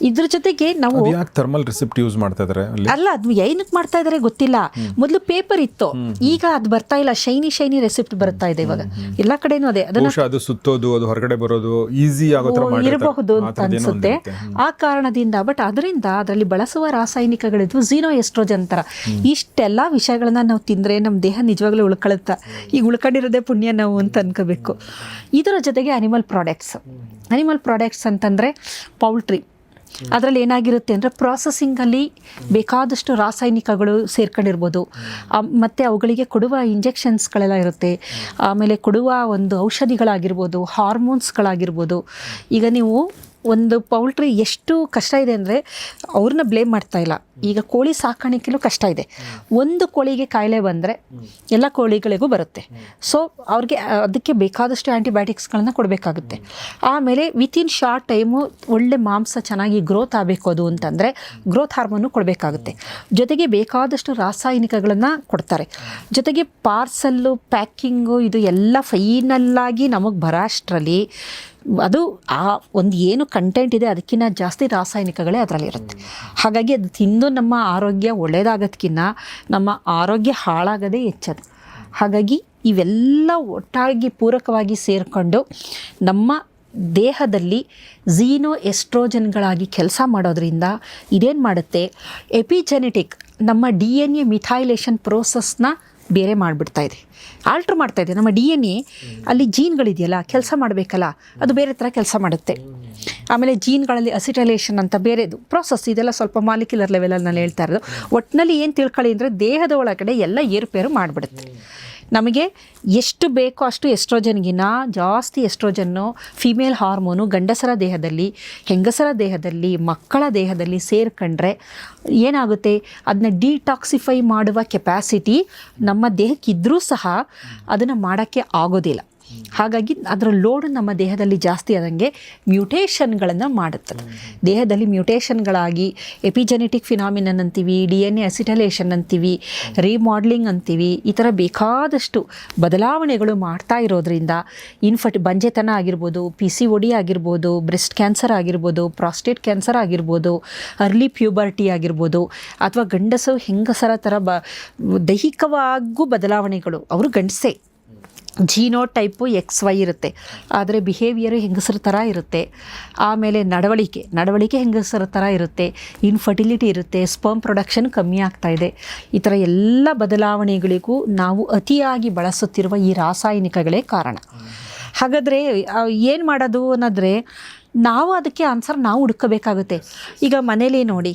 ಇದ್ರ ಜೊತೆಗೆ ನಾವು ಯಾಕೆ ಥರ್ಮಲ್ ರಿಸಿಪ್ಟ್ ಯೂಸ್ ಮಾಡ್ತಾ ಇದ್ದಾರೆ ಅಲ್ಲ? ಅದು ಏನಕ್ಕೆ ಮಾಡ್ತಾ ಇದಾರೆ ಗೊತ್ತಿಲ್ಲ. ಮೊದಲು ಪೇಪರ್ ಇತ್ತು. ಈಗ ಅದು ಬರ್ತಾ ಇಲ್ಲ. ಶೈನಿ ಶೈನಿ ರೆಸಿಪ್ಟ್ ಬರ್ತಾ ಇದೆ ಇವಾಗ. ಎಲ್ಲ ಕಡೆನೂ ಅದೇ. ಅದನ್ನ ಅದು ಸುತ್ತೋದು ಅದು ಹೊರಗಡೆ ಬರೋದು ಈಸಿ ಆಗೋ ಇರಬಹುದು ಅಂತ ಅನ್ಸುತ್ತೆ. ಆ ಕಾರಣದಿಂದ ಬಟ್ ಅದರಿಂದ ಅದರಲ್ಲಿ ಬಳಸುವ ರಾಸಾಯನಿಕಗಳಿದ್ವು ಝೀನೋ ಎಸ್ಟ್ರೋಜನ್ ತರ. ಇಷ್ಟೆಲ್ಲ ವಿಷಯಗಳನ್ನ ನಾವು ತಿಂದ್ರೆ ನಮ್ಮ ದೇಹ ನಿಜವಾಗ್ಲೂ ಉಳ್ಕೊಳುತ್ತ. ಈಗ ಉಳ್ಕೊಂಡಿರೋದೇ ಪುಣ್ಯ ನಾವು ಅಂತ ಅನ್ಕೋಬೇಕು. ಇದರ ಜೊತೆಗೆ ಅನಿಮಲ್ ಪ್ರಾಡಕ್ಟ್ಸ್ ಅನಿಮಲ್ ಪ್ರಾಡಕ್ಟ್ಸ್ ಅಂತಂದ್ರೆ ಪೌಲ್ಟ್ರಿ ಅದರಲ್ಲಿ ಏನಾಗಿರುತ್ತೆ ಅಂದರೆ ಪ್ರಾಸೆಸಿಂಗಲ್ಲಿ ಬೇಕಾದಷ್ಟು ರಾಸಾಯನಿಕಗಳು ಸೇರ್ಕೊಂಡಿರ್ಬೋದು. ಮತ್ತು ಅವುಗಳಿಗೆ ಕೊಡುವ ಇಂಜೆಕ್ಷನ್ಸ್ಗಳೆಲ್ಲ ಇರುತ್ತೆ. ಆಮೇಲೆ ಕೊಡುವ ಒಂದು ಔಷಧಿಗಳಾಗಿರ್ಬೋದು ಹಾರ್ಮೋನ್ಸ್ಗಳಾಗಿರ್ಬೋದು ಈಗ ನೀವು ಒಂದು ಪೌಲ್ಟ್ರಿ ಎಷ್ಟು ಕಷ್ಟ ಇದೆ ಅಂದರೆ ಅವ್ರನ್ನ ಬ್ಲೇಮ್ ಮಾಡ್ತಾ ಇಲ್ಲ. ಈಗ ಕೋಳಿ ಸಾಕಾಣಿಕೆಲೂ ಕಷ್ಟ ಇದೆ. ಒಂದು ಕೋಳಿಗೆ ಕಾಯಿಲೆ ಬಂದರೆ ಎಲ್ಲ ಕೋಳಿಗಳಿಗೂ ಬರುತ್ತೆ. ಸೊ ಅವ್ರಿಗೆ ಅದಕ್ಕೆ ಬೇಕಾದಷ್ಟು ಆ್ಯಂಟಿಬಯೋಟಿಕ್ಸ್ಗಳನ್ನ ಕೊಡಬೇಕಾಗುತ್ತೆ. ಆಮೇಲೆ ವಿತಿನ್ ಶಾರ್ಟ್ ಟೈಮು ಒಳ್ಳೆ ಮಾಂಸ ಚೆನ್ನಾಗಿ ಗ್ರೋತ್ ಆಗಬೇಕು ಅದು ಅಂತಂದರೆ ಗ್ರೋತ್ ಹಾರ್ಮೋನು ಕೊಡಬೇಕಾಗುತ್ತೆ. ಜೊತೆಗೆ ಬೇಕಾದಷ್ಟು ರಾಸಾಯನಿಕಗಳನ್ನು ಕೊಡ್ತಾರೆ. ಜೊತೆಗೆ ಪಾರ್ಸಲ್ಲು ಪ್ಯಾಕಿಂಗು ಇದು ಎಲ್ಲ ಫೈನಲ್ಲಾಗಿ ನಮಗೆ ಬರೋ ಅಷ್ಟರಲ್ಲಿ ಅದು ಆ ಒಂದು ಏನು ಕಂಟೆಂಟ್ ಇದೆ ಅದಕ್ಕಿಂತ ಜಾಸ್ತಿ ರಾಸಾಯನಿಕಗಳೇ ಅದರಲ್ಲಿರುತ್ತೆ. ಹಾಗಾಗಿ ಅದು ತಿಂದು ನಮ್ಮ ಆರೋಗ್ಯ ಒಳ್ಳೆಯದಾಗೋದಕ್ಕಿಂತ ನಮ್ಮ ಆರೋಗ್ಯ ಹಾಳಾಗದೇ ಹೆಚ್ಚದು. ಹಾಗಾಗಿ ಇವೆಲ್ಲ ಒಟ್ಟಾಗಿ ಪೂರಕವಾಗಿ ಸೇರಿಕೊಂಡು ನಮ್ಮ ದೇಹದಲ್ಲಿ ಝೀನೋ ಎಸ್ಟ್ರೋಜನ್ಗಳಾಗಿ ಕೆಲಸ ಮಾಡೋದ್ರಿಂದ ಇದೇನು ಮಾಡುತ್ತೆ? ಎಪಿಜೆನೆಟಿಕ್ ನಮ್ಮ ಡಿ ಎನ್ ಎ ಮಿಥೈಲೇಷನ್ ಪ್ರೋಸೆಸ್ನ ಬೇರೆ ಮಾಡಿಬಿಡ್ತಾ ಇದೆ. ಆಲ್ಟ್ರ್ ಮಾಡ್ತಾ ಇದೆ. ನಮ್ಮ ಡಿ ಎನ್ ಎ ಅಲ್ಲಿ ಜೀನ್ಗಳಿದೆಯಲ್ಲ ಕೆಲಸ ಮಾಡಬೇಕಲ್ಲ, ಅದು ಬೇರೆ ಥರ ಕೆಲಸ ಮಾಡುತ್ತೆ. ಆಮೇಲೆ ಜೀನ್ಗಳಲ್ಲಿ ಅಸಿಟಲೇಷನ್ ಅಂತ ಬೇರೆದು ಪ್ರೋಸೆಸ್ ಇದೆಲ್ಲ ಸ್ವಲ್ಪ ಮಾಲಿಕ್ಯುಲರ್ ಲೆವೆಲಲ್ಲಿ ನಾನು ಹೇಳ್ತಾ ಇರೋದು. ಒಟ್ಟಿನಲ್ಲಿ ಏನು ತಿಳ್ಕೊಳ್ಳಿ ಅಂದರೆ ದೇಹದ ಒಳಗಡೆ ಎಲ್ಲ ಏರುಪೇರು ಮಾಡಿಬಿಡುತ್ತೆ. ನಮಗೆ ಎಷ್ಟು ಬೇಕೋ ಅಷ್ಟು ಎಸ್ಟ್ರೋಜನ್ಗಿನ ಜಾಸ್ತಿ ಎಸ್ಟ್ರೋಜನ್ನು, ಫಿಮೇಲ್ ಹಾರ್ಮೋನು ಗಂಡಸರ ದೇಹದಲ್ಲಿ, ಹೆಂಗಸರ ದೇಹದಲ್ಲಿ, ಮಕ್ಕಳ ದೇಹದಲ್ಲಿ ಸೇರ್ಕೊಂಡ್ರೆ ಏನಾಗುತ್ತೆ? ಅದನ್ನ ಡಿಟಾಕ್ಸಿಫೈ ಮಾಡುವ ಕೆಪ್ಯಾಸಿಟಿ ನಮ್ಮ ದೇಹಕ್ಕಿದ್ದರೂ ಸಹ ಅದನ್ನು ಮಾಡೋಕ್ಕೆ ಆಗೋದಿಲ್ಲ. ಹಾಗಾಗಿ ಅದರ ಲೋಡ್ ನಮ್ಮ ದೇಹದಲ್ಲಿ ಜಾಸ್ತಿ ಆದಂಗೆ ಮ್ಯೂಟೇಷನ್ಗಳನ್ನು ಮಾಡುತ್ತದೆ. ದೇಹದಲ್ಲಿ ಮ್ಯೂಟೇಷನ್ಗಳಾಗಿ ಎಪಿಜೆನೆಟಿಕ್ ಫಿನಾಮಿನನ್ ಅಂತೀವಿ ಡಿ ಎನ್ ಎ ಅಸಿಟಲೇಷನ್ ಅಂತೀವಿ ರೀಮಾಡ್ಲಿಂಗ್ ಅಂತೀವಿ, ಈ ಥರ ಬೇಕಾದಷ್ಟು ಬದಲಾವಣೆಗಳು ಮಾಡ್ತಾ ಇರೋದ್ರಿಂದ ಇನ್ಫರ್ಟ್ ಬಂಜೆತನ ಆಗಿರ್ಬೋದು ಪಿ ಸಿ ಒಡಿ ಆಗಿರ್ಬೋದು ಬ್ರೆಸ್ಟ್ ಕ್ಯಾನ್ಸರ್ ಆಗಿರ್ಬೋದು ಪ್ರಾಸ್ಟೇಟ್ ಕ್ಯಾನ್ಸರ್ ಆಗಿರ್ಬೋದು ಅರ್ಲಿ ಪ್ಯೂಬರ್ಟಿ ಆಗಿರ್ಬೋದು, ಅಥವಾ ಗಂಡಸು ಹೆಂಗಸರ ಥರ ಬ ದೈಹಿಕವಾಗೂ ಬದಲಾವಣೆಗಳು, ಅವರು ಗಂಡಸೇ. ಜೀನೋ ಟೈಪು ಎಕ್ಸ್ ವೈ ಇರುತ್ತೆ. ಆದರೆ ಬಿಹೇವಿಯರು ಹೆಂಗಸರ ಥರ ಇರುತ್ತೆ. ಆಮೇಲೆ ನಡವಳಿಕೆ ನಡವಳಿಕೆ ಹೆಂಗಸರ ಥರ ಇರುತ್ತೆ. ಇನ್ಫರ್ಟಿಲಿಟಿ ಇರುತ್ತೆ ಸ್ಪರ್ಮ್ ಪ್ರೊಡಕ್ಷನ್ ಕಮ್ಮಿ ಆಗ್ತಾ ಇದೆ. ಈ ಥರ ಎಲ್ಲ ಬದಲಾವಣೆಗಳಿಗೂ ನಾವು ಅತಿಯಾಗಿ ಬಳಸುತ್ತಿರುವ ಈ ರಾಸಾಯನಿಕಗಳೇ ಕಾರಣ. ಹಾಗಾದರೆ ಏನು ಮಾಡೋದು ಅನ್ನೋದ್ರೆ, ನಾವು ಅದಕ್ಕೆ ಆನ್ಸರ್ ನಾವು ಹುಡುಕಬೇಕಾಗುತ್ತೆ. ಈಗ ಮನೇಲಿ ನೋಡಿ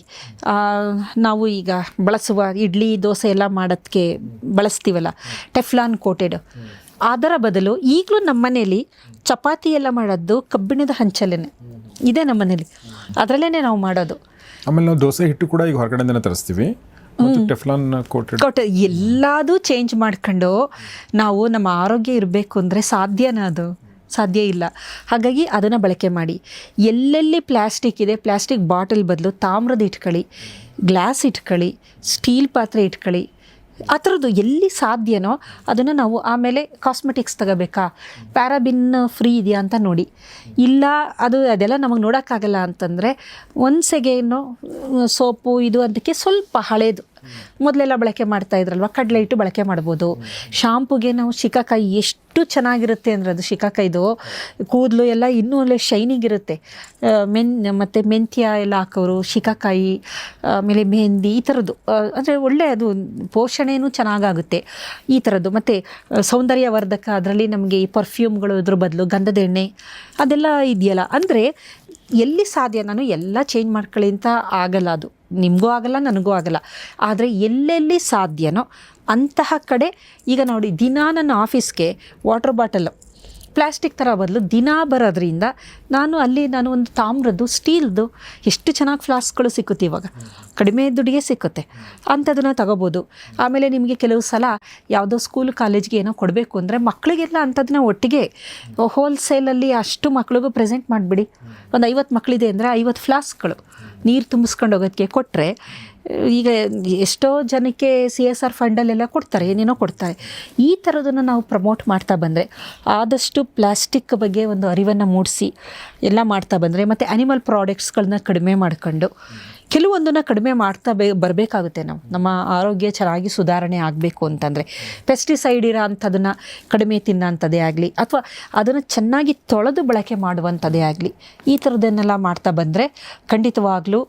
ನಾವು ಈಗ ಬಳಸುವ ಇಡ್ಲಿ, ದೋಸೆ ಎಲ್ಲ ಮಾಡೋದಕ್ಕೆ ಬಳಸ್ತೀವಲ್ಲ, ಟೆಫ್ಲಾನ್ ಕೋಟೆಡ್ ಅದರ ಬದಲು ಈಗಲೂ ನಮ್ಮ ಮನೇಲಿ ಚಪಾತಿ ಎಲ್ಲ ಮಾಡೋದು ಕಬ್ಬಿಣದ ಹಂಚಲೇನೆ. ಇದೆ ನಮ್ಮ ಮನೇಲಿ ಅದರಲ್ಲೇ ನಾವು ಮಾಡೋದು. ಆಮೇಲೆ ನಾವು ದೋಸೆ ಹಿಟ್ಟು ಕೂಡ ಈಗ ಹೊರಗಡೆಯಿಂದನೇ ತರಿಸ್ತೀವಿ. Teflon coated. ಎಲ್ಲದೂ ಚೇಂಜ್ ಮಾಡ್ಕೊಂಡು ನಾವು ನಮ್ಮ ಆರೋಗ್ಯ ಇರಬೇಕು ಅಂದರೆ ಸಾಧ್ಯನಾ ಅದು? ಸಾಧ್ಯ ಇಲ್ಲ. ಹಾಗಾಗಿ ಅದನ್ನು ಬಳಕೆ ಮಾಡಿ. ಎಲ್ಲೆಲ್ಲಿ ಪ್ಲ್ಯಾಸ್ಟಿಕ್ ಇದೆ ಪ್ಲ್ಯಾಸ್ಟಿಕ್ ಬಾಟಲ್ ಬದಲು ತಾಮ್ರದ ಇಟ್ಕೊಳ್ಳಿ ಗ್ಲಾಸ್ ಇಟ್ಕೊಳ್ಳಿ ಸ್ಟೀಲ್ ಪಾತ್ರೆ ಇಟ್ಕೊಳ್ಳಿ ಆ ಥರದ್ದು ಎಲ್ಲಿ ಸಾಧ್ಯನೋ ಅದನ್ನು ನಾವು ಆಮೇಲೆ ಕಾಸ್ಮೆಟಿಕ್ಸ್ ತಗೋಬೇಕಾ? ಪ್ಯಾರಾಬಿನ್ ಫ್ರೀ ಇದೆಯಾ ಅಂತ ನೋಡಿ. ಇಲ್ಲ, ಅದು ಅದೆಲ್ಲ ನಮಗೆ ನೋಡೋಕ್ಕಾಗಲ್ಲ ಅಂತಂದರೆ ಒಂದ್ಸೆಗೇನು ಸೋಪು ಇದು ಅದಕ್ಕೆ ಸ್ವಲ್ಪ ಹಳೇದು. ಮೊದಲೆಲ್ಲ ಬಳಕೆ ಮಾಡ್ತಾ ಇದ್ರಲ್ವ? ಕಡಲೆ ಹಿಟ್ಟು ಬಳಕೆ ಮಾಡ್ಬೋದು. ಶಾಂಪುಗೆ ನಾವು ಶಿಕಾಕಾಯಿ ಎಷ್ಟು ಚೆನ್ನಾಗಿರುತ್ತೆ ಅಂದರೆ ಅದು ಶಿಕಾಕಾಯಿದು. ಕೂದಲು ಎಲ್ಲ ಇನ್ನೂ ಒಳ್ಳೆ ಶೈನಿಂಗ್ ಇರುತ್ತೆ. ಮೆನ್, ಮತ್ತು ಮೆಂತ್ಯ ಎಲ್ಲ ಹಾಕೋರು, ಶಿಕಾಕಾಯಿ, ಆಮೇಲೆ ಮೆಹಂದಿ ಈ ಥರದ್ದು ಅಂದರೆ ಒಳ್ಳೆ ಅದು ಪೋಷಣೆನೂ ಚೆನ್ನಾಗಾಗುತ್ತೆ ಈ ಥರದ್ದು ಮತ್ತು ಸೌಂದರ್ಯವರ್ಧಕ, ಅದರಲ್ಲಿ ನಮಗೆ ಈ ಪರ್ಫ್ಯೂಮ್ಗಳು ಇದ್ರ ಬದಲು ಗಂಧದ ಎಣ್ಣೆ, ಅದೆಲ್ಲ ಇದೆಯಲ್ಲ? ಅಂದರೆ ಎಲ್ಲಿ ಸಾಧ್ಯ? ನಾನು ಎಲ್ಲ ಚೇಂಜ್ ಮಾಡ್ಕೊಳ್ಳಿ ಅಂತ ಆಗಲ್ಲ ಅದು. ನಿಮಗೂ ಆಗಲ್ಲ, ನನಗೂ ಆಗಲ್ಲ. ಆದರೆ ಎಲ್ಲೆಲ್ಲಿ ಸಾಧ್ಯನೋ ಅಂತಹ ಕಡೆ ಈಗ ನೋಡಿ ದಿನ ನನ್ನ ಆಫೀಸ್ಗೆ ವಾಟರ್ ಬಾಟಲು ಪ್ಲಾಸ್ಟಿಕ್ ಥರ ಬದಲು ದಿನ ಬರೋದ್ರಿಂದ ನಾನು ಅಲ್ಲಿ ನಾನು ಒಂದು ತಾಮ್ರದ್ದು, ಸ್ಟೀಲ್ದು ಎಷ್ಟು ಚೆನ್ನಾಗಿ ಫ್ಲಾಸ್ಕ್ಗಳು ಸಿಕ್ಕುತ್ತೆ ಇವಾಗ. ಕಡಿಮೆ ದುಡ್ಡಿಗೆ ಸಿಕ್ಕುತ್ತೆ. ಅಂಥದನ್ನು ತಗೋಬೋದು. ಆಮೇಲೆ ನಿಮಗೆ ಕೆಲವು ಸಲ ಯಾವುದೋ ಸ್ಕೂಲ್ ಕಾಲೇಜ್ಗೆ ಏನೋ ಕೊಡಬೇಕು ಅಂದರೆ ಮಕ್ಕಳಿಗೆಲ್ಲ ಅಂಥದನ್ನ ಒಟ್ಟಿಗೆ ಹೋಲ್ಸೇಲಲ್ಲಿ ಅಷ್ಟು ಮಕ್ಳಿಗೂ ಪ್ರೆಸೆಂಟ್ ಮಾಡಿಬಿಡಿ. ಒಂದು ಐವತ್ತು ಮಕ್ಕಳಿದೆ ಅಂದರೆ ಐವತ್ತು ಫ್ಲಾಸ್ಕ್ಗಳು ನೀರು ತುಂಬಿಸ್ಕೊಂಡು ಹೋಗೋದಕ್ಕೆ ಕೊಟ್ಟರೆ ಈಗ ಎಷ್ಟೋ ಜನಕ್ಕೆ ಸಿ ಎಸ್ ಆರ್ ಫಂಡಲ್ಲೆಲ್ಲ ಕೊಡ್ತಾರೆ, ಏನೇನೋ ಕೊಡ್ತಾರೆ. ಈ ಥರದನ್ನು ನಾವು ಪ್ರಮೋಟ್ ಮಾಡ್ತಾ ಬಂದರೆ, ಆದಷ್ಟು ಪ್ಲಾಸ್ಟಿಕ್ ಬಗ್ಗೆ ಒಂದು ಅರಿವನ್ನು ಮೂಡಿಸಿ, ಎಲ್ಲ ಮಾಡ್ತಾ ಬಂದರೆ, ಮತ್ತು ಅನಿಮಲ್ ಪ್ರಾಡಕ್ಟ್ಸ್ಗಳನ್ನ ಕಡಿಮೆ ಮಾಡ್ಕೊಂಡು, ಕೆಲವೊಂದನ್ನು ಕಡಿಮೆ ಮಾಡ್ತಾ ಬೇ, ಬರಬೇಕಾಗುತ್ತೆ ನಾವು. ನಮ್ಮ ಆರೋಗ್ಯ ಚೆನ್ನಾಗಿ ಸುಧಾರಣೆ ಆಗಬೇಕು ಅಂತಂದರೆ ಪೆಸ್ಟಿಸೈಡ್ ಇರೋ ಅಂಥದನ್ನು ಕಡಿಮೆ ತಿನ್ನೋಂಥದ್ದೇ ಆಗಲಿ, ಅಥವಾ ಅದನ್ನು ಚೆನ್ನಾಗಿ ತೊಳೆದು ಬಳಕೆ ಮಾಡುವಂಥದ್ದೇ ಆಗಲಿ, ಈ ಥರದನ್ನೆಲ್ಲ ಮಾಡ್ತಾ ಬಂದರೆ ಖಂಡಿತವಾಗಲೂ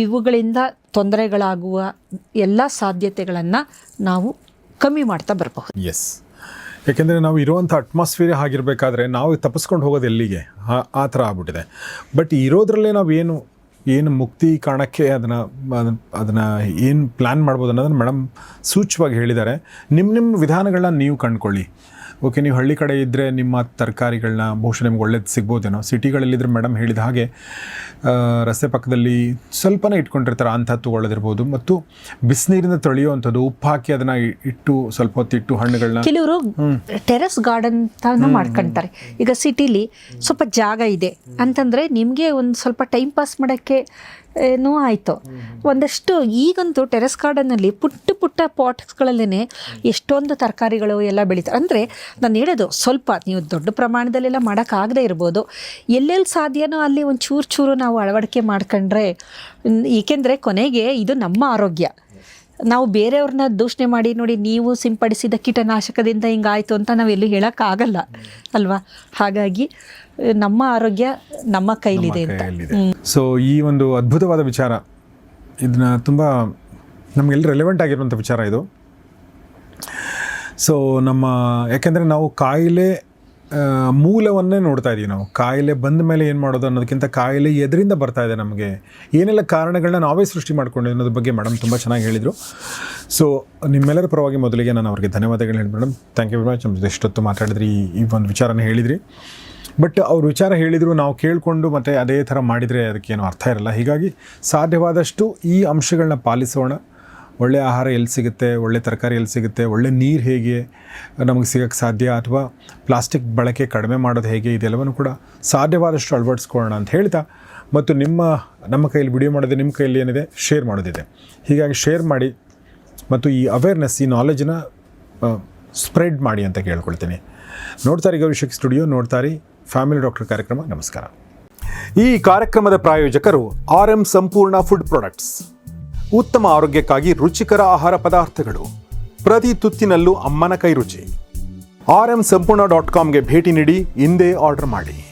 ಇವುಗಳಿಂದ ತೊಂದರೆಗಳಾಗುವ ಎಲ್ಲ ಸಾಧ್ಯತೆಗಳನ್ನು ನಾವು ಕಮ್ಮಿ ಮಾಡ್ತಾ ಬರಬಹುದು. ಎಸ್ ಯಾಕೆಂದರೆ ನಾವು ಇರುವಂಥ ಅಟ್ಮಾಸ್ಫಿಯರ್ ಆಗಿರಬೇಕಾದ್ರೆ ನಾವು ತಪ್ಪಿಸ್ಕೊಂಡು ಹೋಗೋದು ಎಲ್ಲಿಗೆ? ಆ- ಥರ ಆಗ್ಬಿಟ್ಟಿದೆ. ಬಟ್ ಇರೋದ್ರಲ್ಲೇ ನಾವು ಏನು ಏನು ಮುಕ್ತಿ ಕಾರಣಕ್ಕೆ ಅದನ್ನು ಅದನ್ನು ಏನು ಪ್ಲ್ಯಾನ್ ಮಾಡ್ಬೋದು ಅನ್ನೋದನ್ನು ಮೇಡಮ್ ಸೂಚ್ಯವಾಗಿ ಹೇಳಿದ್ದಾರೆ. ನಿಮ್ಮ ನಿಮ್ಮ ವಿಧಾನಗಳನ್ನ ನೀವು ಕಂಡ್ಕೊಳ್ಳಿ. ಓಕೆ ನೀವು ಹಳ್ಳಿ ಕಡೆ ಇದ್ದರೆ ನಿಮ್ಮ ತರಕಾರಿಗಳನ್ನ ಬಹುಶಃ ನಿಮ್ಗೆ ಒಳ್ಳೇದು ಸಿಗ್ಬೋದೇನೋ? ಸಿಟಿಗಳಲ್ಲಿದ್ದರೆ ಮೇಡಮ್ ಹೇಳಿದ ಹಾಗೆ ರಸ್ತೆ ಪಕ್ಕದಲ್ಲಿ ಸ್ವಲ್ಪನೇ ಇಟ್ಕೊಂಡಿರ್ತಾರೆ ಅಂಥದ್ದು ತಗೊಳ್ಳೋದಿರ್ಬೋದು ಮತ್ತು ಬಿಸಿನೀರಿಂದ ತೊಳೆಯುವಂಥದ್ದು ಉಪ್ಪು ಹಾಕಿ ಅದನ್ನು ಇಟ್ಟು ಸ್ವಲ್ಪ ಹೊತ್ತು ಇಟ್ಟು ಹಣ್ಣುಗಳನ್ನ ಕೆಲವರು ಟೆರೆಸ್ ಗಾರ್ಡನ್ ತನ ಮಾಡ್ಕೊಂತಾರೆ. ಈಗ ಸಿಟಿಲಿ ಸ್ವಲ್ಪ ಜಾಗ ಇದೆ. ಅಂತಂದರೆ ನಿಮಗೆ ಒಂದು ಸ್ವಲ್ಪ ಟೈಮ್ ಪಾಸ್ ಮಾಡೋಕ್ಕೆ ಏನೋ ಆಯಿತು. ಒಂದಷ್ಟು ಈಗಂತೂ ಟೆರೆಸ್ ಗಾರ್ಡನಲ್ಲಿ ಪುಟ್ಟ ಪುಟ್ಟ ಪಾಟ್ಸ್ಗಳಲ್ಲೇ ಎಷ್ಟೊಂದು ತರಕಾರಿಗಳು ಎಲ್ಲ ಬೆಳೀತಾರೆ ಅಂದರೆ ನಾನು ಹೇಳೋದು ಸ್ವಲ್ಪ ನೀವು ದೊಡ್ಡ ಪ್ರಮಾಣದಲ್ಲೆಲ್ಲ ಮಾಡೋಕ್ಕಾಗದೇ ಇರ್ಬೋದು. ಎಲ್ಲೆಲ್ಲಿ ಸಾಧ್ಯನೋ ಅಲ್ಲಿ ಒಂದು ಚೂರು ಚೂರು ನಾವು ಅಳವಡಿಕೆ ಮಾಡ್ಕೊಂಡ್ರೆ ಏಕೆಂದರೆ ಕೊನೆಗೆ ಇದು ನಮ್ಮ ಆರೋಗ್ಯ. ನಾವು ಬೇರೆಯವ್ರನ್ನ ದೂಷಣೆ ಮಾಡಿ ನೋಡಿ ನೀವು ಸಿಂಪಡಿಸಿದ ಕೀಟನಾಶಕದಿಂದ ಹಿಂಗಾಯಿತು ಅಂತ ನಾವೆಲ್ಲೂ ಹೇಳೋಕ್ಕಾಗಲ್ಲ. ಅಲ್ವಾ? ಹಾಗಾಗಿ ನಮ್ಮ ಆರೋಗ್ಯ ನಮ್ಮ ಕೈಲಿದೆ ಅಂತ. ಸೊ ಈ ಒಂದು ಅದ್ಭುತವಾದ ವಿಚಾರ ಇದನ್ನ ತುಂಬ ನಮಗೆಲ್ಲ ರೆಲೆವೆಂಟ್ ಆಗಿರುವಂಥ ವಿಚಾರ ಇದು. ಸೊ ನಮ್ಮ ಯಾಕೆಂದರೆ ನಾವು ಕಾಯಿಲೆ ಮೂಲವನ್ನೇ ನೋಡ್ತಾ ಇದ್ದೀವಿ ನಾವು. ಕಾಯಿಲೆ ಬಂದ ಮೇಲೆ ಏನು ಮಾಡೋದು ಅನ್ನೋದಕ್ಕಿಂತ ಕಾಯಿಲೆ ಎದರಿಂದ ಬರ್ತಾ ಇದೆ ನಮಗೆ. ಏನೆಲ್ಲ ಕಾರಣಗಳನ್ನ ನಾವೇ ಸೃಷ್ಟಿ ಮಾಡ್ಕೊಂಡಿದ್ದೀವಿ ಅನ್ನೋದ್ರ ಬಗ್ಗೆ ಮೇಡಮ್ ತುಂಬ ಚೆನ್ನಾಗಿ ಹೇಳಿದರು. ಸೊ ನಿಮ್ಮೆಲ್ಲರ ಪರವಾಗಿ ಮೊದಲಿಗೆ ನಾನು ಅವ್ರಿಗೆ ಧನ್ಯವಾದಗಳು ಹೇಳಿ madam thank you very much ಜೊತೆ ಎಷ್ಟೊತ್ತು ಮಾತಾಡಿದ್ರಿ, ಈ ಒಂದು ವಿಚಾರನ ಹೇಳಿದ್ರಿ. ಬಟ್ ಅವ್ರ ವಿಚಾರ ಹೇಳಿದರು, ನಾವು ಕೇಳಿಕೊಂಡು ಮತ್ತು ಅದೇ ಥರ ಮಾಡಿದರೆ ಅದಕ್ಕೇನು ಅರ್ಥ ಇರಲ್ಲ. ಹೀಗಾಗಿ ಸಾಧ್ಯವಾದಷ್ಟು ಈ ಅಂಶಗಳನ್ನ ಪಾಲಿಸೋಣ. ಒಳ್ಳೆಯ ಆಹಾರ ಎಲ್ಲಿ ಸಿಗುತ್ತೆ, ಒಳ್ಳೆ ತರಕಾರಿ ಎಲ್ಲಿ ಸಿಗುತ್ತೆ, ಒಳ್ಳೆ ನೀರು ಹೇಗೆ ನಮಗೆ ಸಿಗೋಕ್ಕೆ ಸಾಧ್ಯ ಅಥವಾ ಪ್ಲಾಸ್ಟಿಕ್ ಬಳಕೆ ಕಡಿಮೆ ಮಾಡೋದು ಹೇಗೆ, ಇದೆಲ್ಲವನ್ನು ಕೂಡ ಸಾಧ್ಯವಾದಷ್ಟು ಅಳವಡಿಸ್ಕೊಳ್ಳೋಣ ಅಂತ ಹೇಳ್ತಾ ಮತ್ತು ನಿಮ್ಮ, ನಮ್ಮ ಕೈಯಲ್ಲಿ ವಿಡಿಯೋ ಮಾಡೋದು, ನಿಮ್ಮ ಕೈಯಲ್ಲಿ ಏನಿದೆ ಶೇರ್ ಮಾಡೋದಿದೆ. ಹೀಗಾಗಿ ಶೇರ್ ಮಾಡಿ ಮತ್ತು ಈ ಅವೇರ್ನೆಸ್ ಈ ನಾಲೆಜನ್ನ ಸ್ಪ್ರೆಡ್ ಮಾಡಿ ಅಂತ ಕೇಳ್ಕೊಳ್ತೀನಿ. ನೋಡ್ತಾರೆ ಗೌರಿಶಕ್ ಸ್ಟುಡಿಯೋ ನೋಡ್ತಾರೆ ಫ್ಯಾಮಿಲಿ ಡಾಕ್ಟರ್ ಕಾರ್ಯಕ್ರಮ, ನಮಸ್ಕಾರ. ಈ ಕಾರ್ಯಕ್ರಮದ ಪ್ರಾಯೋಜಕರು R M Sampoorna food products ಉತ್ತಮ ಆರೋಗ್ಯಕ್ಕಾಗಿ ರುಚಿಕರ ಆಹಾರ ಪದಾರ್ಥಗಳು. ಪ್ರತಿ ತುತ್ತಿನಲ್ಲೂ ಅಮ್ಮನ ಕೈ ರುಚಿ ಆರ್ ಎಂ ಸಂಪೂರ್ಣ ಡಾಟ್ ಕಾಮ್ಗೆ ಭೇಟಿ ನೀಡಿ ಇಂದೇ ಆರ್ಡರ್ ಮಾಡಿ.